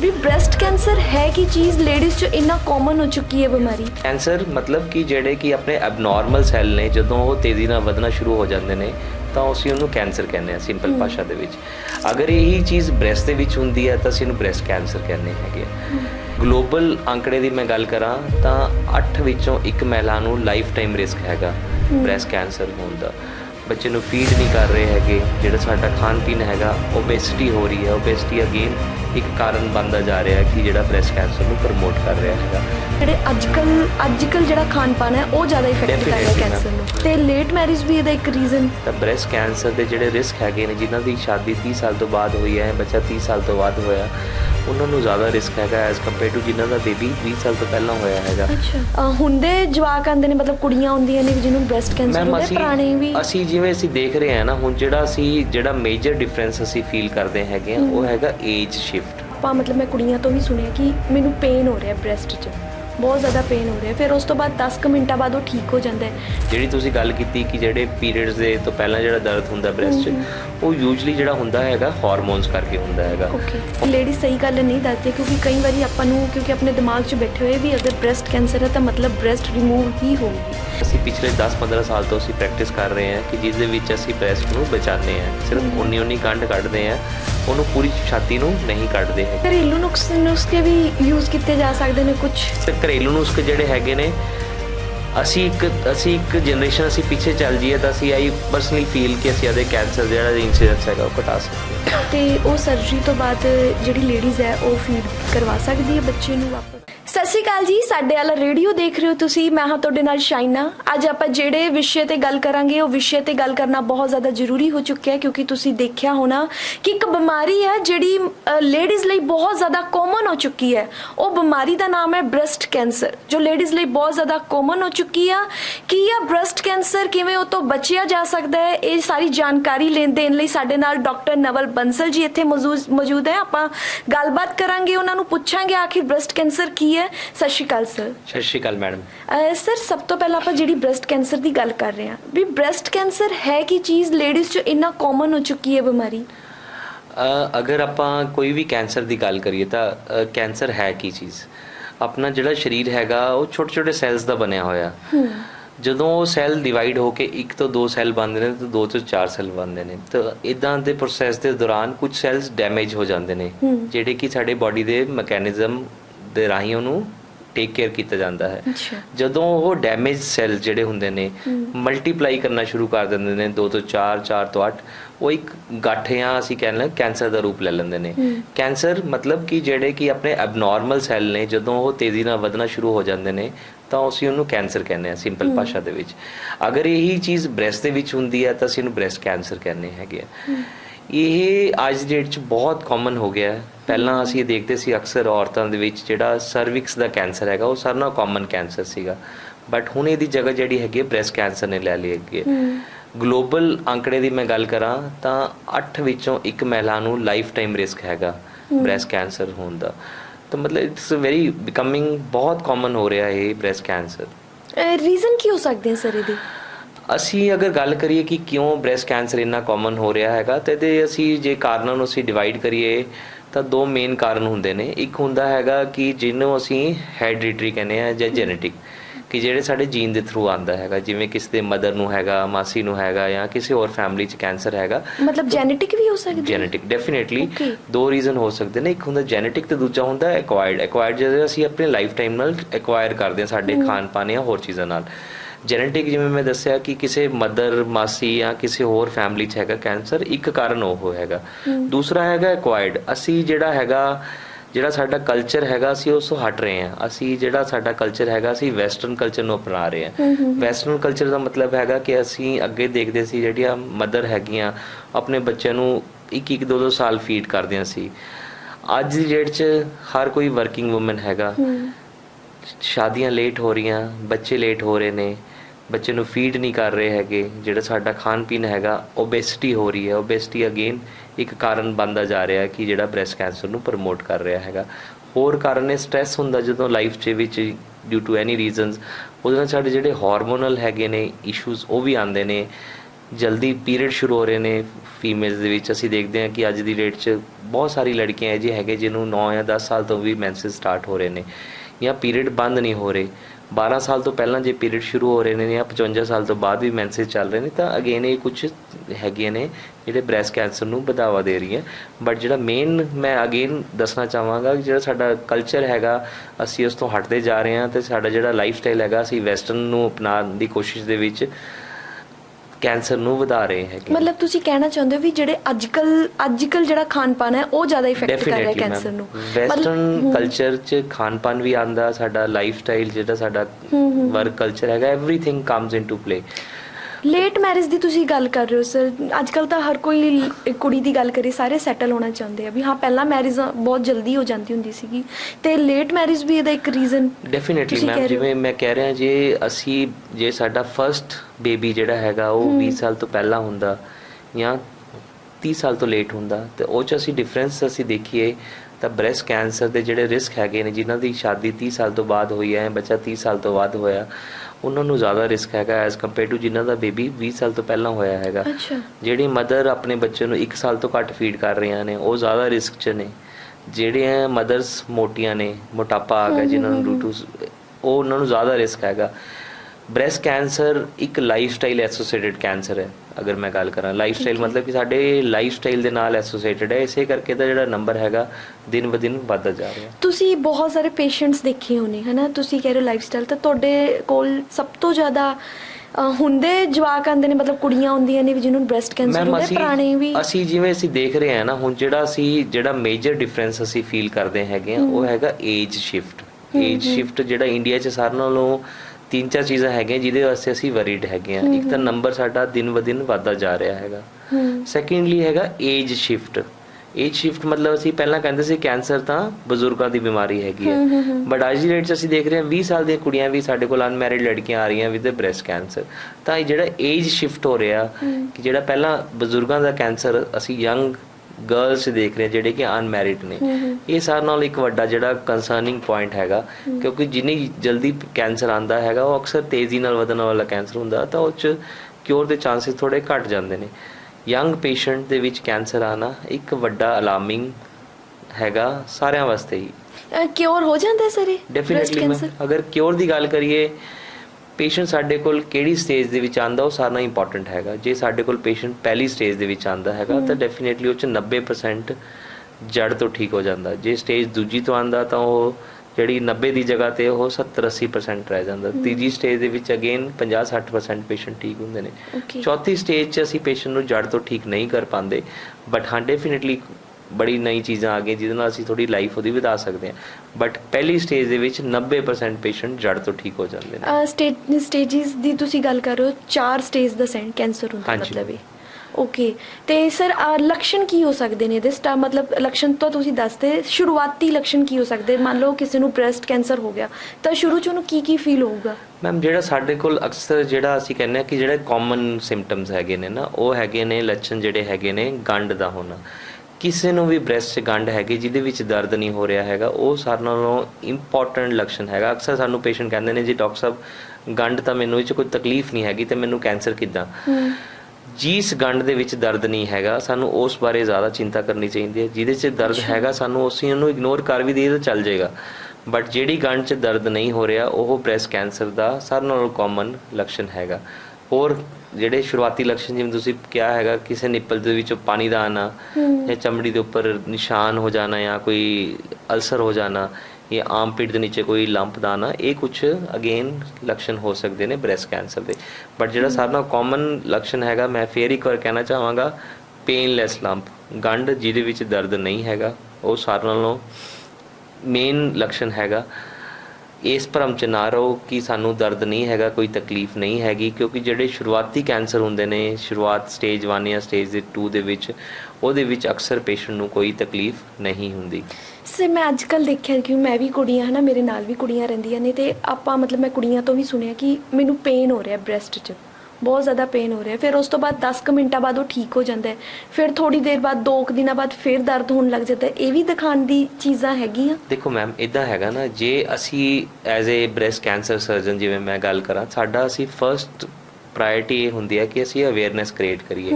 ਵੀ breast cancer ਹੈ ਕੀ ਚੀਜ਼ ladies 'ਚ ਇੰਨਾ ਕਾਮਨ ਹੋ ਚੁੱਕੀ ਹੈ ਬਿਮਾਰੀ? ਕੈਂਸਰ ਮਤਲਬ ਕਿ ਜਿਹੜੇ ਕਿ ਆਪਣੇ ਐਬਨੋਰਮਲ ਸੈੱਲ ਨੇ ਜਦੋਂ ਉਹ ਤੇਜ਼ੀ ਨਾਲ ਵਧਣਾ ਸ਼ੁਰੂ ਹੋ ਜਾਂਦੇ ਨੇ ਤਾਂ ਅਸੀਂ ਉਹਨੂੰ ਕੈਂਸਰ ਕਹਿੰਦੇ ਆ ਸਿੰਪਲ ਭਾਸ਼ਾ ਦੇ ਵਿੱਚ। ਅਗਰ ਇਹੀ ਚੀਜ਼ ਬ੍ਰੈਸਟ ਦੇ ਵਿੱਚ ਹੁੰਦੀ ਹੈ ਤਾਂ ਅਸੀਂ ਉਹਨੂੰ ਬ੍ਰੈਸਟ ਕੈਂਸਰ ਕਹਿੰਦੇ ਹੈਗੇ ਗਲੋਬਲ ਅੰਕੜੇ ਦੀ ਮੈਂ ਗੱਲ ਕਰਾਂ ਤਾਂ 8 ਵਿੱਚੋਂ ਇੱਕ ਮਹਿਲਾ ਨੂੰ ਲਾਈਫ ਟਾਈਮ ਰਿਸਕ ਹੈਗਾ ਬ੍ਰੈਸਟ ਕੈਂਸਰ ਹੋਣ ਦਾ। ਬੱਚੇ ਨੂੰ ਫੀਡ ਨਹੀਂ ਕਰ ਰਹੇ ਹੈਗੇ, ਜਿਹੜਾ ਸਾਡਾ ਖਾਣ ਪੀਣ ਹੈਗਾ ਓਬੈਸਿਟੀ ਹੋ ਰਹੀ ਹੈ ਓਬੈਸਿਟੀ ਅਗੇਨ ਇੱਕ ਕਾਰਨ ਬਣਦਾ ਜਾ ਰਿਹਾ ਕਿ ਜਿਹੜਾ ਬ੍ਰੈਸਟ ਕੈਂਸਰ ਨੂੰ ਪ੍ਰਮੋਟ ਕਰ ਰਿਹਾ ਹੈਗਾ। ਜਿਹੜੇ ਅੱਜਕੱਲ ਅੱਜਕੱਲ ਜਿਹੜਾ ਖਾਣ ਪਾਣ ਹੈ ਉਹ ਜ਼ਿਆਦਾ ਇਫੈਕਟ ਕਰ ਰਿਹਾ Definitely, ਕੈਂਸਰ ਨੂੰ। ਤੇ ਲੇਟ ਮੈਰਿਜ ਵੀ ਇਹਦਾ ਇੱਕ ਰੀਜ਼ਨ ਤਾਂ ਬ੍ਰੈਸਟ ਕੈਂਸਰ ਦੇ ਜਿਹੜੇ ਰਿਸਕ ਹੈਗੇ ਨੇ ਜਿਨ੍ਹਾਂ ਦੀ ਸ਼ਾਦੀ 30 ਸਾਲ ਤੋਂ ਬਾਅਦ ਹੋਈ ਹੈ ਬੱਚਾ 30 ਸਾਲ ਤੋਂ ਬਾਅਦ ਹੋਇਆ ਉਹਨਾਂ ਨੂੰ ਜ਼ਿਆਦਾ ਰਿਸਕ ਹੈਗਾ ਐਸ ਕੰਪੇਅਰ ਟੂ ਜਿਨ੍ਹਾਂ ਦਾ ਬੇਬੀ 20 ਸਾਲ ਤੋਂ ਪਹਿਲਾਂ ਹੋਇਆ ਹੈਗਾ। ਅੱਛਾ। ਹੁੰਦੇ ਜਵਾਕ ਆਂਦੇ ਨੇ ਮਤਲਬ ਕੁੜੀਆਂ ਹੁੰਦੀਆਂ ਨੇ ਜਿਹਨੂੰ ਬ੍ਰੈਸਟ ਕੈਂਸਰ ਮੈਮ ਹੁੰਦਾ ਅਸੀਂ ਪੁਰਾਣੇ ਵੀ। ਅਸੀਂ ਜਿਵੇਂ ਅਸੀਂ ਦੇਖ ਰਹੇ ਹਾਂ ਨਾ ਹੁਣ ਜਿਹੜਾ ਅਸੀਂ ਜਿਹੜਾ ਮੇਜਰ ਡਿਫਰੈਂਸ ਅਸੀਂ ਫੀਲ ਕਰਦੇ ਹੈਗੇ ਆ ਉਹ ਹੈਗਾ ਏਜ ਸ਼ਿਫਟ ਆਪਾਂ ਮਤਲਬ ਮੈਂ ਕੁੜੀਆਂ ਤੋਂ ਵੀ ਸੁਣਿਆ ਕਿ ਮੈਨੂੰ ਪੇਨ ਹੋ ਰਿਹਾ ਬ੍ਰੈਸਟ 'ਚ। ਬਹੁਤ ਜ਼ਿਆਦਾ ਪੇਨ ਹੋ ਰਿਹਾ ਫਿਰ ਉਸ ਤੋਂ ਬਾਅਦ 10 ਕੁ ਮਿੰਟਾਂ ਬਾਅਦ ਉਹ ਠੀਕ ਹੋ ਜਾਂਦਾ ਹੈ। ਜਿਹੜੀ ਤੁਸੀਂ ਗੱਲ ਕੀਤੀ ਕਿ ਜਿਹੜੇ ਪੀਰੀਅਡਸ ਦੇ ਤੋਂ ਪਹਿਲਾਂ ਜਿਹੜਾ ਦਰਦ ਹੁੰਦਾ ਬ੍ਰੈਸਟ 'ਚ ਉਹ ਯੂਜੂਲੀ ਜਿਹੜਾ ਹੁੰਦਾ ਹੈਗਾ ਹਾਰਮੋਨਸ ਕਰਕੇ ਹੁੰਦਾ ਹੈਗਾ। ਓਕੇ ਲੇਡੀ ਸਹੀ ਗੱਲ ਨਹੀਂ ਦੱਸਦੇ ਕਿਉਂਕਿ ਕਈ ਵਾਰੀ ਆਪਾਂ ਨੂੰ ਕਿਉਂਕਿ ਆਪਣੇ ਦਿਮਾਗ 'ਚ ਬੈਠੇ ਹੋਏ ਵੀ ਅਗਰ ਬ੍ਰੈਸਟ ਕੈਂਸਰ ਹੈ ਤਾਂ ਮਤਲਬ ਬ੍ਰੈਸਟ ਰਿਮੂਵ ਹੀ ਹੋਊਗੀ। ਅਸੀਂ ਪਿਛਲੇ 10-15 ਸਾਲ ਤੋਂ ਅਸੀਂ ਪ੍ਰੈਕਟਿਸ ਕਰ ਰਹੇ ਹਾਂ ਕਿ ਜਿਸ ਦੇ ਵਿੱਚ ਅਸੀਂ ਬ੍ਰੈਸਟ ਨੂੰ ਬਚਾਉਂਦੇ ਹਾਂ। ਸਿਰਫ ਉਨੀ ਉਨੀ ਗੰਢ ਕੱਢਦੇ ਹਾਂ ਉਹਨੂੰ ਪੂਰੀ ਛਾਤੀ ਨੂੰ ਨਹੀਂ ਕੱਢਦੇ ਹੈਗੇ। ਘਰੇਲੂ ਨੁਕਸ ਨੁਸਖੇ ਵੀ ਯੂਜ਼ ਕੀਤੇ ਜਾ ਸਕਦੇ ਨੇ ਕੁਝ ਤੇ ਘਰੇਲੂ ਨੁਸਖੇ ਜਿਹੜੇ ਹੈਗੇ ਨੇ ਅਸੀਂ ਇੱਕ ਅਸੀਂ ਇੱਕ ਜਨਰੇਸ਼ਨ ਅਸੀਂ ਪਿੱਛੇ ਚੱਲ ਜਾਈਏ ਤਾਂ ਅਸੀਂ ਆਈ ਪਰਸਨਲੀ ਫੀਲ ਕਿ ਅਸੀਂ ਇਹਦੇ ਕੈਂਸਰ ਜਿਹੜਾ ਇਨਸੀਡੈਂਸ ਹੈਗਾ ਉਹ ਘਟਾ ਸਕਦੇ ਹਾਂ। ਤੇ ਉਹ ਸਰਜਰੀ ਤੋਂ ਬਾਅਦ ਜਿਹੜੀ ਲੇਡੀਜ਼ ਹੈ ਉਹ ਫੀਡ ਕਰਵਾ ਸਕਦੀ ਹੈ ਬੱਚੇ ਨੂੰ ਵਾਪਸ? ਸਤਿ ਸ਼੍ਰੀ ਅਕਾਲ ਜੀ, ਸਾਡੇ ਵਾਲਾ ਰੇਡੀਓ ਦੇਖ ਰਹੇ ਹੋ ਤੁਸੀਂ, ਮੈਂ ਹਾਂ ਤੁਹਾਡੇ ਨਾਲ ਸ਼ਾਈਨਾ ਅੱਜ ਆਪਾਂ ਜਿਹੜੇ ਵਿਸ਼ੇ ਤੇ ਗੱਲ ਕਰਾਂਗੇ, ਉਹ ਵਿਸ਼ੇ ਤੇ ਗੱਲ ਕਰਨਾ ਬਹੁਤ ਜ਼ਿਆਦਾ ਜ਼ਰੂਰੀ ਹੋ ਚੁੱਕਿਆ ਹੈ, ਕਿਉਂਕਿ ਤੁਸੀਂ ਦੇਖਿਆ ਹੋਣਾ ਕਿ ਇੱਕ ਬਿਮਾਰੀ ਹੈ ਜਿਹੜੀ ਲੇਡੀਜ਼ ਲਈ ਬਹੁਤ ਜ਼ਿਆਦਾ ਕਾਮਨ ਹੋ ਚੁੱਕੀ ਹੈ। ਉਹ ਬਿਮਾਰੀ ਦਾ ਨਾਮ ਹੈ ਬ੍ਰੈਸਟ ਕੈਂਸਰ ਜੋ ਲੇਡੀਜ਼ ਲਈ ਬਹੁਤ ਜ਼ਿਆਦਾ ਕਾਮਨ ਹੋ ਚੁੱਕੀ ਆ, ਕੀ ਆ ਬ੍ਰੈਸਟ ਕੈਂਸਰ ਕਿਵੇਂ ਉਹ ਤੋਂ ਬਚਿਆ ਜਾ ਸਕਦਾ ਹੈ, ਇਹ ਸਾਰੀ ਜਾਣਕਾਰੀ ਲੈਣ ਦੇਣ ਲਈ ਸਾਡੇ ਨਾਲ ਡਾਕਟਰ ਨਵਲ ਬੰਸਲ ਜੀ ਇੱਥੇ ਮੌਜੂਦ ਮੌਜੂਦ ਹੈ। ਆਪਾਂ ਗੱਲਬਾਤ ਕਰਾਂਗੇ, ਉਹਨਾਂ ਨੂੰ ਪੁੱਛਾਂਗੇ ਆਖਿਰ ਬ੍ਰੈਸਟ ਕੈਂਸਰ ਕੀ ਹੈ ਸਤਿ ਸ਼੍ਰੀ ਅਕਾਲ ਸਰ ਸਤਿ ਸ਼੍ਰੀ ਅਕਾਲ ਮੈਡਮ ਸਰ ਸਭ ਤੋਂ ਪਹਿਲਾਂ ਆਪਾਂ ਜਿਹੜੀ ਬ੍ਰੈਸਟ ਕੈਂਸਰ ਦੀ ਗੱਲ ਕਰ ਰਹੇ ਹਾਂ ਵੀ ਬ੍ਰੈਸਟ ਕੈਂਸਰ ਹੈ ਕੀ ਚੀਜ਼ ਲੇਡੀਜ਼ 'ਚ ਇੰਨਾ ਕਾਮਨ ਹੋ ਚੁੱਕੀ ਹੈ ਬਿਮਾਰੀ? ਅਗਰ ਆਪਾਂ ਕੋਈ ਵੀ ਕੈਂਸਰ ਦੀ ਗੱਲ ਕਰੀਏ ਤਾਂ ਕੈਂਸਰ ਹੈ ਕੀ ਚੀਜ਼? ਆਪਣਾ ਜਿਹੜਾ ਸਰੀਰ ਹੈਗਾ ਉਹ ਛੋਟੇ ਛੋਟੇ ਸੈਲਸ ਦਾ ਬਣਿਆ ਹੋਇਆ। ਜਦੋਂ ਉਹ ਸੈੱਲ ਡਿਵਾਈਡ ਹੋ ਕੇ ਇੱਕ ਤੋਂ ਦੋ ਸੈੱਲ ਬਣਦੇ ਨੇ ਤਾਂ ਦੋ ਤੋਂ ਚਾਰ ਸੈੱਲ ਬਣਦੇ ਨੇ। ਤਾਂ ਇਦਾਂ ਦੇ ਪ੍ਰੋਸੈਸ ਦੇ ਦੌਰਾਨ ਕੁਝ ਸੈਲਸ ਡੈਮੇਜ ਹੋ ਜਾਂਦੇ ਨੇ ਜਿਹੜੇ ਕਿ ਸਾਡੇ ਬਾਡੀ ਦੇ ਮੈਕੈਨਿਜ਼ਮ ਦੇ ਰਾਹੀਂ ਉਹਨੂੰ ਟੇਕ ਕੇਅਰ ਕੀਤਾ ਜਾਂਦਾ ਹੈ। ਜਦੋਂ ਉਹ ਡੈਮੇਜ ਸੈੱਲ ਜਿਹੜੇ ਹੁੰਦੇ ਨੇ ਮਲਟੀਪਲਾਈ ਕਰਨਾ ਸ਼ੁਰੂ ਕਰ ਦਿੰਦੇ ਨੇ 2 ਤੋਂ 4 4 ਤੋਂ 8 ਉਹ ਇੱਕ ਗੱਠ ਜਾਂ ਅਸੀਂ ਕਹਿੰਦੇ ਕੈਂਸਰ ਦਾ ਰੂਪ ਲੈ ਲੈਂਦੇ ਨੇ। ਕੈਂਸਰ ਮਤਲਬ ਕਿ ਜਿਹੜੇ ਕਿ ਆਪਣੇ ਐਬਨੋਰਮਲ ਸੈੱਲ ਨੇ ਜਦੋਂ ਉਹ ਤੇਜ਼ੀ ਨਾਲ ਵਧਣਾ ਸ਼ੁਰੂ ਹੋ ਜਾਂਦੇ ਨੇ ਤਾਂ ਅਸੀਂ ਉਹਨੂੰ ਕੈਂਸਰ ਕਹਿੰਦੇ ਆ ਸਿੰਪਲ ਭਾਸ਼ਾ ਦੇ ਵਿੱਚ। ਅਗਰ ਇਹੀ ਚੀਜ਼ ਬ੍ਰੈਸਟ ਦੇ ਵਿੱਚ ਹੁੰਦੀ ਹੈ ਤਾਂ ਅਸੀਂ ਉਹਨੂੰ ਬ੍ਰੈਸਟ ਕੈਂਸਰ ਕਹਿੰਦੇ ਹੈਗੇ ਆ। ਇਹ ਅੱਜ ਦੀ ਡੇਟ 'ਚ ਬਹੁਤ ਕਾਮਨ ਹੋ ਗਿਆ ਹੈ। ਪਹਿਲਾਂ ਅਸੀਂ ਦੇਖਦੇ ਸੀ ਅਕਸਰ ਔਰਤਾਂ ਦੇ ਵਿੱਚ ਜਿਹੜਾ ਸਰਵਿਕਸ ਦਾ ਕੈਂਸਰ ਹੈਗਾ ਉਹ ਸਾਰਿਆਂ ਨਾਲੋਂ ਕਾਮਨ ਕੈਂਸਰ ਸੀਗਾ। ਬਟ ਹੁਣ ਇਹਦੀ ਜਗ੍ਹਾ ਜਿਹੜੀ ਹੈਗੀ ਬ੍ਰੈਸਟ ਕੈਂਸਰ ਨੇ ਲੈ ਲਈ ਹੈਗੀ ਹੈ। ਗਲੋਬਲ ਅੰਕੜੇ ਦੀ ਮੈਂ ਗੱਲ ਕਰਾਂ ਤਾਂ 8 ਵਿੱਚੋਂ ਇੱਕ ਮਹਿਲਾ ਨੂੰ ਲਾਈਫ ਟਾਈਮ ਰਿਸਕ ਹੈਗਾ ਬ੍ਰੈਸਟ ਕੈਂਸਰ ਹੋਣ ਦਾ। ਤਾਂ ਮਤਲਬ ਇਟਸ ਵੈਰੀ ਬਿਕਮਿੰਗ ਬਹੁਤ ਕਾਮਨ ਹੋ ਰਿਹਾ ਹੈ ਇਹ ਬ੍ਰੈਸਟ ਕੈਂਸਰ ਰੀਜ਼ਨ ਕੀ ਹੋ ਸਕਦੇ ਹੈ ਸਰ ਇਹਦੇ? ਅਸੀਂ ਅਗਰ ਗੱਲ ਕਰੀਏ ਕਿ ਕਿਉਂ ਬ੍ਰੈਸਟ ਕੈਂਸਰ ਇੰਨਾ ਕਾਮਨ ਹੋ ਰਿਹਾ ਹੈਗਾ ਤੇ ਇਹਦੇ ਅਸੀਂ ਜੇ ਕਾਰਨਾਂ ਨੂੰ ਅਸੀਂ ਡਿਵਾਈਡ ਕਰੀਏ ਤਾਂ ਦੋ ਮੇਨ ਕਾਰਨ ਹੁੰਦੇ ਨੇ। ਇੱਕ ਹੁੰਦਾ ਹੈਗਾ ਕਿ ਜਿਹਨੂੰ ਅਸੀਂ ਹੈਰੀਡਿਟਰੀ ਕਹਿੰਦੇ ਆ ਜਾਂ ਜੈਨੇਟਿਕ ਕਿ ਜਿਹੜੇ ਸਾਡੇ ਜੀਨ ਦੇ ਥਰੂ ਆਂਦਾ ਹੈਗਾ ਜਿਵੇਂ ਕਿਸੇ ਦੇ ਮਦਰ ਨੂੰ ਹੈਗਾ ਮਾਸੀ ਨੂੰ ਹੈਗਾ ਜਾਂ ਕਿਸੇ ਹੋਰ ਫੈਮਿਲੀ 'ਚ ਕੈਂਸਰ ਹੈਗਾ ਮਤਲਬ ਜੈਨੇਟਿਕ ਵੀ ਹੋ ਸਕਦੀ ਹੈ? Genetic definitely. ਦੋ ਰੀਜ਼ਨ ਹੋ ਸਕਦੇ ਨੇ। ਇੱਕ ਹੁੰਦਾ ਜੈਨੇਟਿਕ ਤੇ ਦੂਜਾ ਹੁੰਦਾ ਐਕਵਾਇਰਡ ਐਕਵਾਇਰਡ ਜਿਹੜੇ ਅਸੀਂ ਆਪਣੇ ਲਾਈਫ ਟਾਈਮ ਨਾਲ ਐਕਵਾਇਰ ਕਰਦੇ ਹਾਂ ਸਾਡੇ ਖਾਣ ਪਾਣ ਜਾਂ ਹੋਰ ਚੀਜ਼ਾਂ ਨਾਲ। ਜੈਨੇਟਿਕ ਜਿਵੇਂ ਮੈਂ ਦੱਸਿਆ ਕਿ ਕਿਸੇ ਮਦਰ ਮਾਸੀ ਜਾਂ ਕਿਸੇ ਹੋਰ ਫੈਮਿਲੀ 'ਚ ਹੈਗਾ ਕੈਂਸਰ ਇੱਕ ਕਾਰਨ ਉਹ ਹੈਗਾ। ਦੂਸਰਾ ਹੈਗਾ ਐਕਵਾਇਰਡ ਅਸੀਂ ਜਿਹੜਾ ਹੈਗਾ ਜਿਹੜਾ ਸਾਡਾ ਕਲਚਰ ਹੈਗਾ ਅਸੀਂ ਉਸ ਤੋਂ ਹਟ ਰਹੇ ਹਾਂ। ਅਸੀਂ ਜਿਹੜਾ ਸਾਡਾ ਕਲਚਰ ਹੈਗਾ ਅਸੀਂ ਵੈਸਟਰਨ ਕਲਚਰ ਨੂੰ ਅਪਣਾ ਰਹੇ ਹਾਂ। ਵੈਸਟਰਨ ਕਲਚਰ ਦਾ ਮਤਲਬ ਹੈਗਾ ਕਿ ਅਸੀਂ ਅੱਗੇ ਦੇਖਦੇ ਸੀ ਜਿਹੜੀਆਂ ਮਦਰ ਹੈਗੀਆਂ ਆਪਣੇ ਬੱਚਿਆਂ ਨੂੰ ਇੱਕ ਇੱਕ ਦੋ ਦੋ ਸਾਲ ਫੀਡ ਕਰਦੀਆਂ ਸੀ। ਅੱਜ ਦੀ ਡੇਟ 'ਚ ਹਰ ਕੋਈ ਵਰਕਿੰਗ ਔਮਨ ਹੈਗਾ। ਸ਼ਾਦੀਆਂ ਲੇਟ ਹੋ ਰਹੀਆਂ ਬੱਚੇ ਲੇਟ ਹੋ ਰਹੇ ਨੇ। ਬੱਚੇ ਨੂੰ ਫੀਡ ਨਹੀਂ ਕਰ ਰਹੇ ਹੈਗੇ, ਜਿਹੜਾ ਸਾਡਾ ਖਾਣ ਪੀਣ ਹੈਗਾ ਓਬੈਸਿਟੀ ਹੋ ਰਹੀ ਹੈ। ਓਬੈਸਿਟੀ ਅਗੇਨ ਇੱਕ ਕਾਰਨ ਬਣਦਾ ਜਾ ਰਿਹਾ ਕਿ ਜਿਹੜਾ ਬ੍ਰੈਸਟ ਕੈਂਸਰ ਨੂੰ ਪ੍ਰਮੋਟ ਕਰ ਰਿਹਾ ਹੈਗਾ। ਹੋਰ ਕਾਰਨ ਹੈ ਸਟ੍ਰੈਸ ਹੁੰਦਾ ਜਦੋਂ ਲਾਈਫ 'ਚ ਵਿੱਚ ਡਿਊ ਟੂ ਐਨੀ ਰੀਜ਼ਨਸ ਉਹਦੇ ਨਾਲ ਸਾਡੇ ਜਿਹੜੇ ਹਾਰਮੋਨਲ ਹੈਗੇ ਨੇ ਇਸ਼ੂਜ਼ ਉਹ ਵੀ ਆਉਂਦੇ ਨੇ। ਜਲਦੀ ਪੀਰੀਅਡ ਸ਼ੁਰੂ ਹੋ ਰਹੇ ਨੇ ਫੀਮੇਲਸ ਦੇ ਵਿੱਚ। ਅਸੀਂ ਦੇਖਦੇ ਹਾਂ ਕਿ ਅੱਜ ਦੀ ਡੇਟ 'ਚ ਬਹੁਤ ਸਾਰੀ ਲੜਕੀਆਂ ਇਹ ਜਿਹੇ ਹੈਗੇ ਜਿਹਨੂੰ 9 ਜਾਂ 10 ਸਾਲ ਤੋਂ ਵੀ ਮੈਂਸਸ ਸਟਾਰਟ ਹੋ ਰਹੇ ਨੇ ਜਾਂ ਪੀਰੀਅਡ ਬੰਦ ਨਹੀਂ ਹੋ ਰਹੇ। 12 ਸਾਲ ਤੋਂ ਪਹਿਲਾਂ ਜੇ ਪੀਰੀਅਡ ਸ਼ੁਰੂ ਹੋ ਰਹੇ ਨੇ ਜਾਂ 55 ਸਾਲ ਤੋਂ ਬਾਅਦ ਵੀ ਮੈਂਸਸ ਚੱਲ ਰਹੇ ਨੇ, ਤਾਂ ਅਗੇਨ ਇਹ ਕੁਝ ਹੈਗੇ ਨੇ, ਜਿਹੜੇ ਬ੍ਰੈਸਟ ਕੈਂਸਰ ਨੂੰ ਵਧਾਵਾ ਦੇ ਰਹੀ ਹੈ ਬਟ ਜਿਹੜਾ ਮੇਨ ਮੈਂ ਅਗੇਨ ਦੱਸਣਾ ਚਾਹਾਂਗਾ ਕਿ ਜਿਹੜਾ ਸਾਡਾ ਕਲਚਰ ਹੈਗਾ, ਅਸੀਂ ਉਸ ਤੋਂ ਹਟਦੇ ਜਾ ਰਹੇ ਹਾਂ ਤੇ ਸਾਡਾ ਜਿਹੜਾ ਲਾਈਫ ਸਟਾਈਲ ਹੈਗਾ, ਅਸੀਂ ਵੈਸਟਰਨ ਨੂੰ ਅਪਣਾਉਣ ਦੀ ਕੋਸ਼ਿਸ਼ ਦੇ ਵਿੱਚ ਕੈਂਸਰ ਨੂੰ ਵਧਾ ਰਹੇ ਹੈਗੇ ਮਤਲਬ ਤੁਸੀਂ ਕਹਿਣਾ ਚਾਹੁੰਦੇ ਹੋ ਵੀ ਜਿਹੜੇ ਅੱਜਕੱਲ ਅੱਜਕੱਲ ਜਿਹੜਾ ਖਾਣ ਪਾਨ ਹੈ ਉਹ ਜ਼ਿਆਦਾ ਇਫੈਕਟ ਕਰ ਰਿਹਾ ਕੈਂਸਰ ਨੂੰ। ਵੈਸਟਰਨ ਕਲਚਰ ਚ ਖਾਣ ਪਾਨ ਵੀ ਆਂਦਾ ਸਾਡਾ ਲਾਈਫ ਸਟਾਈਲ ਜਿਹੜਾ ਸਾਡਾ। ਵਰਕ ਕਲਚਰ ਹੈਗਾ everything comes into play late marriage ਦੀ ਤੁਸੀਂ ਗੱਲ ਕਰ ਰਹੇ ਹੋ ਸਰ ਅੱਜਕੱਲ ਤਾਂ ਹਰ ਕੋਈ ਕੁੜੀ ਦੀ ਗੱਲ ਕਰੇ ਸਾਰੇ ਸੈਟਲ ਹੋਣਾ ਚਾਹੁੰਦੇ ਆ ਵੀ ਹਾਂ ਪਹਿਲਾਂ ਮੈਰਿਜ ਬਹੁਤ ਜਲਦੀ ਹੋ ਜਾਂਦੀ ਹੁੰਦੀ ਸੀਗੀ ਤੇ ਲੇਟ ਮੈਰਿਜ ਵੀ ਇਹਦਾ ਇੱਕ ਰੀਜ਼ਨ ਡੈਫੀਨਿਟਲੀ ਮੈਮ। ਜਿਵੇਂ ਮੈਂ ਕਹਿ ਰਿਹਾ ਜੇ ਅਸੀਂ ਜੇ ਸਾਡਾ ਫਰਸਟ ਬੇਬੀ ਜਿਹੜਾ ਹੈਗਾ ਉਹ 20 ਸਾਲ ਤੋਂ ਪਹਿਲਾਂ ਹੁੰਦਾ ਜਾਂ 30 ਸਾਲ ਤੋਂ ਲੇਟ ਹੁੰਦਾ ਤੇ ਉਹ ਚ ਅਸੀਂ ਡਿਫਰੈਂਸ ਅਸੀਂ ਦੇਖੀਏ ਤਾਂ ਬ੍ਰੈਸਟ ਕੈਂਸਰ ਦੇ ਜਿਹੜੇ ਰਿਸਕ ਹੈਗੇ ਨੇ ਜਿਨ੍ਹਾਂ ਦੀ ਸ਼ਾਦੀ 30 ਸਾਲ ਤੋਂ ਬਾਅਦ ਹੋਈ ਹੈ ਬੱਚਾ 30 ਸਾਲ ਤੋਂ ਬਾਅਦ ਹੋਇਆ ਉਹਨਾਂ ਨੂੰ ਜ਼ਿਆਦਾ ਰਿਸਕ ਹੈਗਾ ਐਜ਼ ਕੰਪੇਅਰ ਟੂ ਜਿਨ੍ਹਾਂ ਦਾ ਬੇਬੀ 20 ਸਾਲ ਤੋਂ ਪਹਿਲਾਂ ਹੋਇਆ ਹੈਗਾ। ਅੱਛਾ। ਜਿਹੜੀ ਮਦਰ ਆਪਣੇ ਬੱਚੇ ਨੂੰ 1 ਸਾਲ ਤੋਂ ਘੱਟ ਫੀਡ ਕਰ ਰਹੀਆਂ ਨੇ ਉਹ ਜ਼ਿਆਦਾ ਰਿਸਕ 'ਚ ਨੇ। ਜਿਹੜੀਆਂ ਮਦਰਸ ਮੋਟੀਆਂ ਨੇ ਮੋਟਾਪਾ ਆ ਗਿਆ ਜਿਨ੍ਹਾਂ ਨੂੰ ਡੂ ਉਹ ਉਹਨਾਂ ਨੂੰ ਜ਼ਿਆਦਾ ਰਿਸਕ ਹੈਗਾ। ਬ੍ਰੈਸਟ ਕੈਂਸਰ ਇੱਕ ਲਾਈਫ ਸਟਾਈਲ ਐਸੋਸੀਏਟਡ ਕੈਂਸਰ ਹੈ। ਅਗਰ ਮੈਂ ਗੱਲ ਕਰਾਂ ਲਾਈਫ ਸਟਾਈਲ. ਮਤਲਬ ਕਿ ਸਾਡੇ ਲਾਈਫ ਸਟਾਈਲ ਦੇ ਨਾਲ ਐਸੋਸੀਏਟਡ ਹੈ ਇਸੇ ਕਰਕੇ ਦਾ ਜਿਹੜਾ ਨੰਬਰ ਹੈਗਾ ਦਿਨ ਬ ਦਿਨ ਵੱਧਦਾ ਜਾ ਰਿਹਾ। ਤੁਸੀਂ ਬਹੁਤ ਸਾਰੇ ਪੇਸ਼ੈਂਟਸ ਦੇਖੇ ਹੋਣੇ ਹਨਾ? ਤੁਸੀਂ ਕਹਿ ਰਹੇ ਹੋ ਲਾਈਫ ਸਟਾਈਲ ਤਾਂ ਤੁਹਾਡੇ ਕੋਲ ਸਭ ਤੋਂ ਜ਼ਿਆਦਾ ਹੁੰਦੇ ਜਵਾਕ ਆਉਂਦੇ ਨੇ ਮਤਲਬ ਕੁੜੀਆਂ ਹੁੰਦੀਆਂ ਨੇ ਵੀ ਜਿਹਨੂੰ ਬ੍ਰੈਸਟ ਕੈਂਸਰ ਹੁੰਦਾ ਪੁਰਾਣੇ ਵੀ? ਅਸੀਂ ਜਿਵੇਂ ਅਸੀਂ ਦੇਖ ਰਹੇ ਹਾਂ ਨਾ ਹੁਣ ਜਿਹੜਾ ਅਸੀਂ ਜਿਹੜਾ ਮੇਜਰ ਡਿਫਰੈਂਸ ਅਸੀਂ ਫੀਲ ਕਰਦੇ ਹੈਗੇ ਆ ਉਹ ਹੈਗਾ ਏਜ ਸ਼ਿਫਟ ਏਜ ਸ਼ਿਫਟ ਜਿਹੜਾ ਇੰਡੀਆ 'ਚ ਸਾਰਿਆਂ ਨਾਲੋਂ ਤਿੰਨ ਚਾਰ ਚੀਜ਼ਾਂ ਹੈਗੀਆਂ ਜਿਹਦੇ ਵਾਸਤੇ ਅਸੀਂ ਵਰੀਡ ਹੈਗੇ ਆ ਇੱਕ ਤਾਂ ਨੰਬਰ ਸਾਡਾ ਦਿਨ ਬ ਦਿਨ ਵੱਧਦਾ ਜਾ ਰਿਹਾ ਹੈਗਾ। ਸੈਕੰਡਲੀ ਹੈਗਾ ਏਜ ਸ਼ਿਫਟ ਏਜ ਸ਼ਿਫਟ ਮਤਲਬ ਅਸੀਂ ਪਹਿਲਾਂ ਕਹਿੰਦੇ ਸੀ ਕੈਂਸਰ ਤਾਂ ਬਜ਼ੁਰਗਾਂ ਦੀ ਬਿਮਾਰੀ ਹੈਗੀ ਹੈ। ਬਟ ਅੱਜ ਦੀ ਡੇਟ 'ਚ ਅਸੀਂ ਦੇਖ ਰਹੇ ਹਾਂ 20 ਸਾਲ ਦੀਆਂ ਕੁੜੀਆਂ ਵੀ ਸਾਡੇ ਕੋਲ ਅਨਮੈਰਿਡ ਲੜਕੀਆਂ ਆ ਰਹੀਆਂ ਵਿਦ ਬ੍ਰੈਸਟ ਕੈਂਸਰ ਤਾਂ ਇਹ ਜਿਹੜਾ ਏਜ ਸ਼ਿਫਟ ਹੋ ਰਿਹਾ ਕਿ ਜਿਹੜਾ ਪਹਿਲਾਂ ਬਜ਼ੁਰਗਾਂ ਦਾ ਕੈਂਸਰ ਅਸੀਂ ਯੰਗ ਗਰਲਸ ਦੇਖ ਰਹੇ ਜਿਹੜੇ ਕਿ ਅਨਮੈਰਿਡ ਨੇ। ਇਹ ਸਾਰਿਆਂ ਨਾਲ ਇੱਕ ਵੱਡਾ ਜਿਹੜਾ ਕੰਸਰਨਿੰਗ ਪੁਆਇੰਟ ਹੈਗਾ ਕਿਉਂਕਿ ਜਿੰਨੀ ਜਲਦੀ ਕੈਂਸਰ ਆਂਦਾ ਹੈਗਾ ਉਹ ਅਕਸਰ ਤੇਜ਼ੀ ਨਾਲ ਵਧਣ ਵਾਲਾ ਕੈਂਸਰ ਹੁੰਦਾ ਤਾਂ ਉਹ 'ਚ ਕਿਉਰ ਦੇ ਚਾਂਸਸ ਥੋੜੇ ਘਟ ਜਾਂਦੇ ਨੇ। ਯੰਗ ਪੇਸ਼ੈਂਟ ਦੇ ਵਿੱਚ ਕੈਂਸਰ ਆਣਾ ਇੱਕ ਵੱਡਾ ਅਲਾਰਮਿੰਗ ਹੈਗਾ ਸਾਰਿਆਂ ਵਾਸਤੇ ਹੀ। ਕਿਉਰ ਹੋ ਜਾਂਦਾ ਸਰ ਇਹ? ਡੈਫੀਨਿਟਲੀ ਅਗਰ ਕਿਉਰ ਦੀ ਗੱਲ ਕਰੀਏ ਪੇਸ਼ੈਂਟ ਸਾਡੇ ਕੋਲ ਕਿਹੜੀ ਸਟੇਜ ਦੇ ਵਿੱਚ ਆਂਦਾ ਉਹ ਸਾਰਾ ਇੰਪੋਰਟੈਂਟ ਹੈਗਾ। ਜੇ ਸਾਡੇ ਕੋਲ ਪੇਸ਼ੈਂਟ ਪਹਿਲੀ ਸਟੇਜ ਦੇ ਵਿੱਚ ਆਂਦਾ ਹੈਗਾ ਤਾਂ ਡੈਫੀਨਿਟਲੀ ਉਹ ਚ 90% ਜੜ ਤੋਂ ਠੀਕ ਹੋ ਜਾਂਦਾ। ਜੇ ਸਟੇਜ ਦੂਜੀ ਤੋਂ ਆਂਦਾ ਤਾਂ ਉਹ ਜਿਹੜੀ 90 ਦੀ ਜਗ੍ਹਾ ਤੇ ਉਹ 70 80% ਰਹਿ ਜਾਂਦਾ। ਤੀਜੀ ਸਟੇਜ ਦੇ ਵਿੱਚ ਅਗੇਨ 50 60% ਪੇਸ਼ੈਂਟ ਠੀਕ ਹੁੰਦੇ ਨੇ। ਚੌਥੀ ਸਟੇਜ 'ਚ ਅਸੀਂ ਪੇਸ਼ੈਂਟ ਨੂੰ ਜੜ ਤੋਂ ਠੀਕ ਨਹੀਂ ਕਰ ਪਾਉਂਦੇ। ਬਟ ਹਾਂ ਡੈਫੀਨਿਟਲੀ ਬੜੀ ਨਈ ਚੀਜ਼ਾਂ ਆ ਗਈਆਂ ਜਿਹਦੇ ਨਾਲ ਅਸੀਂ ਥੋੜੀ ਲਾਈਫ ਉਹਦੀ ਵਧਾ ਸਕਦੇ ਹਾਂ। ਬਟ ਪਹਿਲੀ ਸਟੇਜ ਦੇ ਵਿੱਚ 90% ਪੇਸ਼ੈਂਟ ਜੜ ਤੋਂ ਠੀਕ ਹੋ ਜਾਂਦੇ ਨੇ। ਸਟੇਜ ਸਟੇजेस ਦੀ ਤੁਸੀਂ ਗੱਲ ਕਰ ਰਹੇ ਹੋ ਚਾਰ ਸਟੇਜ ਦਾ ਸੈਂਡ ਕੈਂਸਰ ਹੁੰਦਾ। ਮਤਲਬ ਇਹ। ਓਕੇ ਤੇ ਸਰ ਲੱਛਣ ਕੀ ਹੋ ਸਕਦੇ ਨੇ ਇਹਦੇ? ਸਟਾ ਮਤਲਬ ਲੱਛਣ ਤਾਂ ਤੁਸੀਂ ਦੱਸਦੇ ਸ਼ੁਰੂਆਤੀ ਲੱਛਣ ਕੀ ਹੋ ਸਕਦੇ? ਮੰਨ ਲਓ ਕਿਸੇ ਨੂੰ ਬ੍ਰੈਸਟ ਕੈਂਸਰ ਹੋ ਗਿਆ ਤਾਂ ਸ਼ੁਰੂ ਚ ਉਹਨੂੰ ਕੀ ਕੀ ਫੀਲ ਹੋਊਗਾ? ਮੈਮ ਜਿਹੜਾ ਸਾਡੇ ਕੋਲ ਅਕਸਰ ਜਿਹੜਾ ਅਸੀਂ ਕਹਿੰਦੇ ਆ ਕਿ ਜਿਹੜੇ ਕਾਮਨ ਸਿੰਪਟਮਸ ਹੈਗੇ ਨੇ ਨਾ ਉਹ ਹੈਗੇ ਨੇ ਲੱਛਣ ਜਿਹੜੇ ਹੈਗੇ ਨੇ ਗੰਡ ਦਾ ਹੋਣਾ। ਕਿਸੇ ਨੂੰ ਵੀ ਬ੍ਰੈਸਟ 'ਚ ਗੰਡ ਹੈਗੀ ਜਿਹਦੇ ਵਿੱਚ ਦਰਦ ਨਹੀਂ ਹੋ ਰਿਹਾ ਹੈਗਾ ਉਹ ਸਾਰਿਆਂ ਨਾਲੋਂ ਇੰਪੋਰਟੈਂਟ ਲੱਛਣ ਹੈਗਾ। ਅਕਸਰ ਸਾਨੂੰ ਪੇਸ਼ੈਂਟ ਕਹਿੰਦੇ ਨੇ ਜੀ ਡਾਕਟਰ ਸਾਹਿਬ ਗੰਡ ਤਾਂ ਮੈਨੂੰ ਇਹ 'ਚ ਕੋਈ ਤਕਲੀਫ ਨਹੀਂ ਹੈਗੀ ਤੇ ਮੈਨੂੰ ਕੈਂਸਰ ਕਿੱਦਾਂ? ਜਿਸ ਗੰਡ ਦੇ ਵਿੱਚ ਦਰਦ ਨਹੀਂ ਹੈਗਾ ਸਾਨੂੰ ਉਸ ਬਾਰੇ ਜ਼ਿਆਦਾ ਚਿੰਤਾ ਕਰਨੀ ਚਾਹੀਦੀ ਹੈ। ਜਿਹਦੇ 'ਚ ਦਰਦ। ਹੈਗਾ ਸਾਨੂੰ ਉਸੇ ਨੂੰ ਇਗਨੋਰ ਕਰ ਵੀ ਦਈਏ ਤਾਂ ਚੱਲ ਜਾਏਗਾ। ਬਟ ਜਿਹੜੀ ਗੰਡ 'ਚ ਦਰਦ ਨਹੀਂ ਹੋ ਰਿਹਾ ਉਹ ਬ੍ਰੈਸਟ ਕੈਂਸਰ ਦਾ ਸਾਰਿਆਂ ਨਾਲੋਂ ਕਾਮਨ ਲੱਛਣ ਹੈਗਾ। ਹੋਰ ਜਿਹੜੇ ਸ਼ੁਰੂਆਤੀ ਲੱਛਣ ਜਿਵੇਂ ਤੁਸੀਂ ਕਿਹਾ ਹੈਗਾ ਕਿਸੇ ਨਿੱਪਲ ਦੇ ਵਿੱਚੋਂ ਪਾਣੀ ਦਾ ਆਣਾ। ਜਾਂ ਚਮੜੀ ਦੇ ਉੱਪਰ ਨਿਸ਼ਾਨ ਹੋ ਜਾਣਾ ਜਾਂ ਕੋਈ ਅਲਸਰ ਹੋ ਜਾਣਾ ਜਾਂ ਆਰਮਪਿਟ ਦੇ ਨੀਚੇ ਕੋਈ ਲੰਪ ਦਾ ਆਣਾ ਇਹ ਕੁਝ ਅਗੇਨ ਲੱਛਣ ਹੋ ਸਕਦੇ ਨੇ ਬ੍ਰੈਸਟ ਕੈਂਸਰ ਦੇ। ਬਟ ਜਿਹੜਾ ਸਾਰਿਆਂ ਨਾਲੋਂ ਕਾਮਨ ਲੱਛਣ ਹੈਗਾ ਮੈਂ ਫੇਰ ਇੱਕ ਵਾਰ ਕਹਿਣਾ ਚਾਹਾਂਗਾ ਪੇਨਲੈਸ ਲੰਪ ਗੰਡ ਜਿਹਦੇ ਵਿੱਚ ਦਰਦ ਨਹੀਂ ਹੈਗਾ ਉਹ ਸਾਰਿਆਂ ਨਾਲੋਂ ਮੇਨ ਲੱਛਣ ਹੈਗਾ। ਇਸ ਭਰਮ ਚ ਨਾ ਰਹੋ ਕਿ ਸਾਨੂੰ ਦਰਦ ਨਹੀਂ ਹੈਗਾ, ਕੋਈ ਤਕਲੀਫ ਨਹੀਂ ਹੈਗੀ, ਕਿਉਂਕਿ ਜਿਹੜੇ ਸ਼ੁਰੂਆਤੀ ਕੈਂਸਰ ਹੁੰਦੇ ਨੇ, ਸ਼ੁਰੂਆਤ ਸਟੇਜ 1 ਜਾਂ ਸਟੇਜ 2 ਦੇ ਵਿੱਚ, ਉਹਦੇ ਵਿੱਚ ਅਕਸਰ ਪੇਸ਼ੈਂਟ ਨੂੰ ਕੋਈ ਤਕਲੀਫ ਨਹੀਂ ਹੁੰਦੀ। ਸੇ ਮੈਂ ਅੱਜ ਕੱਲ ਦੇਖਿਆ ਕਿ ਮੈਂ ਵੀ ਕੁੜੀਆਂ, ਹਨਾ, ਮੇਰੇ ਨਾਲ ਵੀ ਕੁੜੀਆਂ ਰਹਿੰਦੀਆਂ ਨੇ ਤੇ ਆਪਾਂ ਮਤਲਬ ਮੈਂ ਕੁੜੀਆਂ ਤੋਂ ਵੀ ਸੁਣਿਆ ਕਿ ਮੈਨੂੰ ਪੇਨ ਹੋ ਰਿਹਾ ਬ੍ਰੈਸਟ 'ਚ। ਬਹੁਤ ਜ਼ਿਆਦਾ ਪੇਨ ਹੋ ਰਿਹਾ ਫਿਰ ਉਸ ਤੋਂ ਬਾਅਦ 10 ਕੁ ਮਿੰਟਾਂ ਬਾਅਦ ਉਹ ਠੀਕ ਹੋ ਜਾਂਦਾ ਫਿਰ ਥੋੜੀ ਦੇਰ ਬਾਅਦ 2 ਕੁ ਦਿਨਾਂ ਬਾਅਦ ਫਿਰ ਦਰਦ ਹੋਣ ਲੱਗ ਜਾਂਦਾ ਇਹ ਵੀ ਦਿਖਾਉਣ ਦੀ ਚੀਜ਼ਾਂ ਹੈਗੀਆਂ? ਦੇਖੋ ਮੈਮ ਇਦਾਂ ਹੈਗਾ ਨਾ ਜੇ ਅਸੀਂ as a breast cancer surgeon ਜਿਵੇਂ ਮੈਂ ਗੱਲ ਕਰਾਂ ਸਾਡਾ ਅਸੀਂ ਫਰਸਟ ਪ੍ਰਾਇੋਰਟੀ ਇਹ ਹੁੰਦੀ ਹੈ ਕਿ ਅਸੀਂ ਅਵੇਅਰਨੈਸ ਕ੍ਰੀਏਟ ਕਰੀਏ।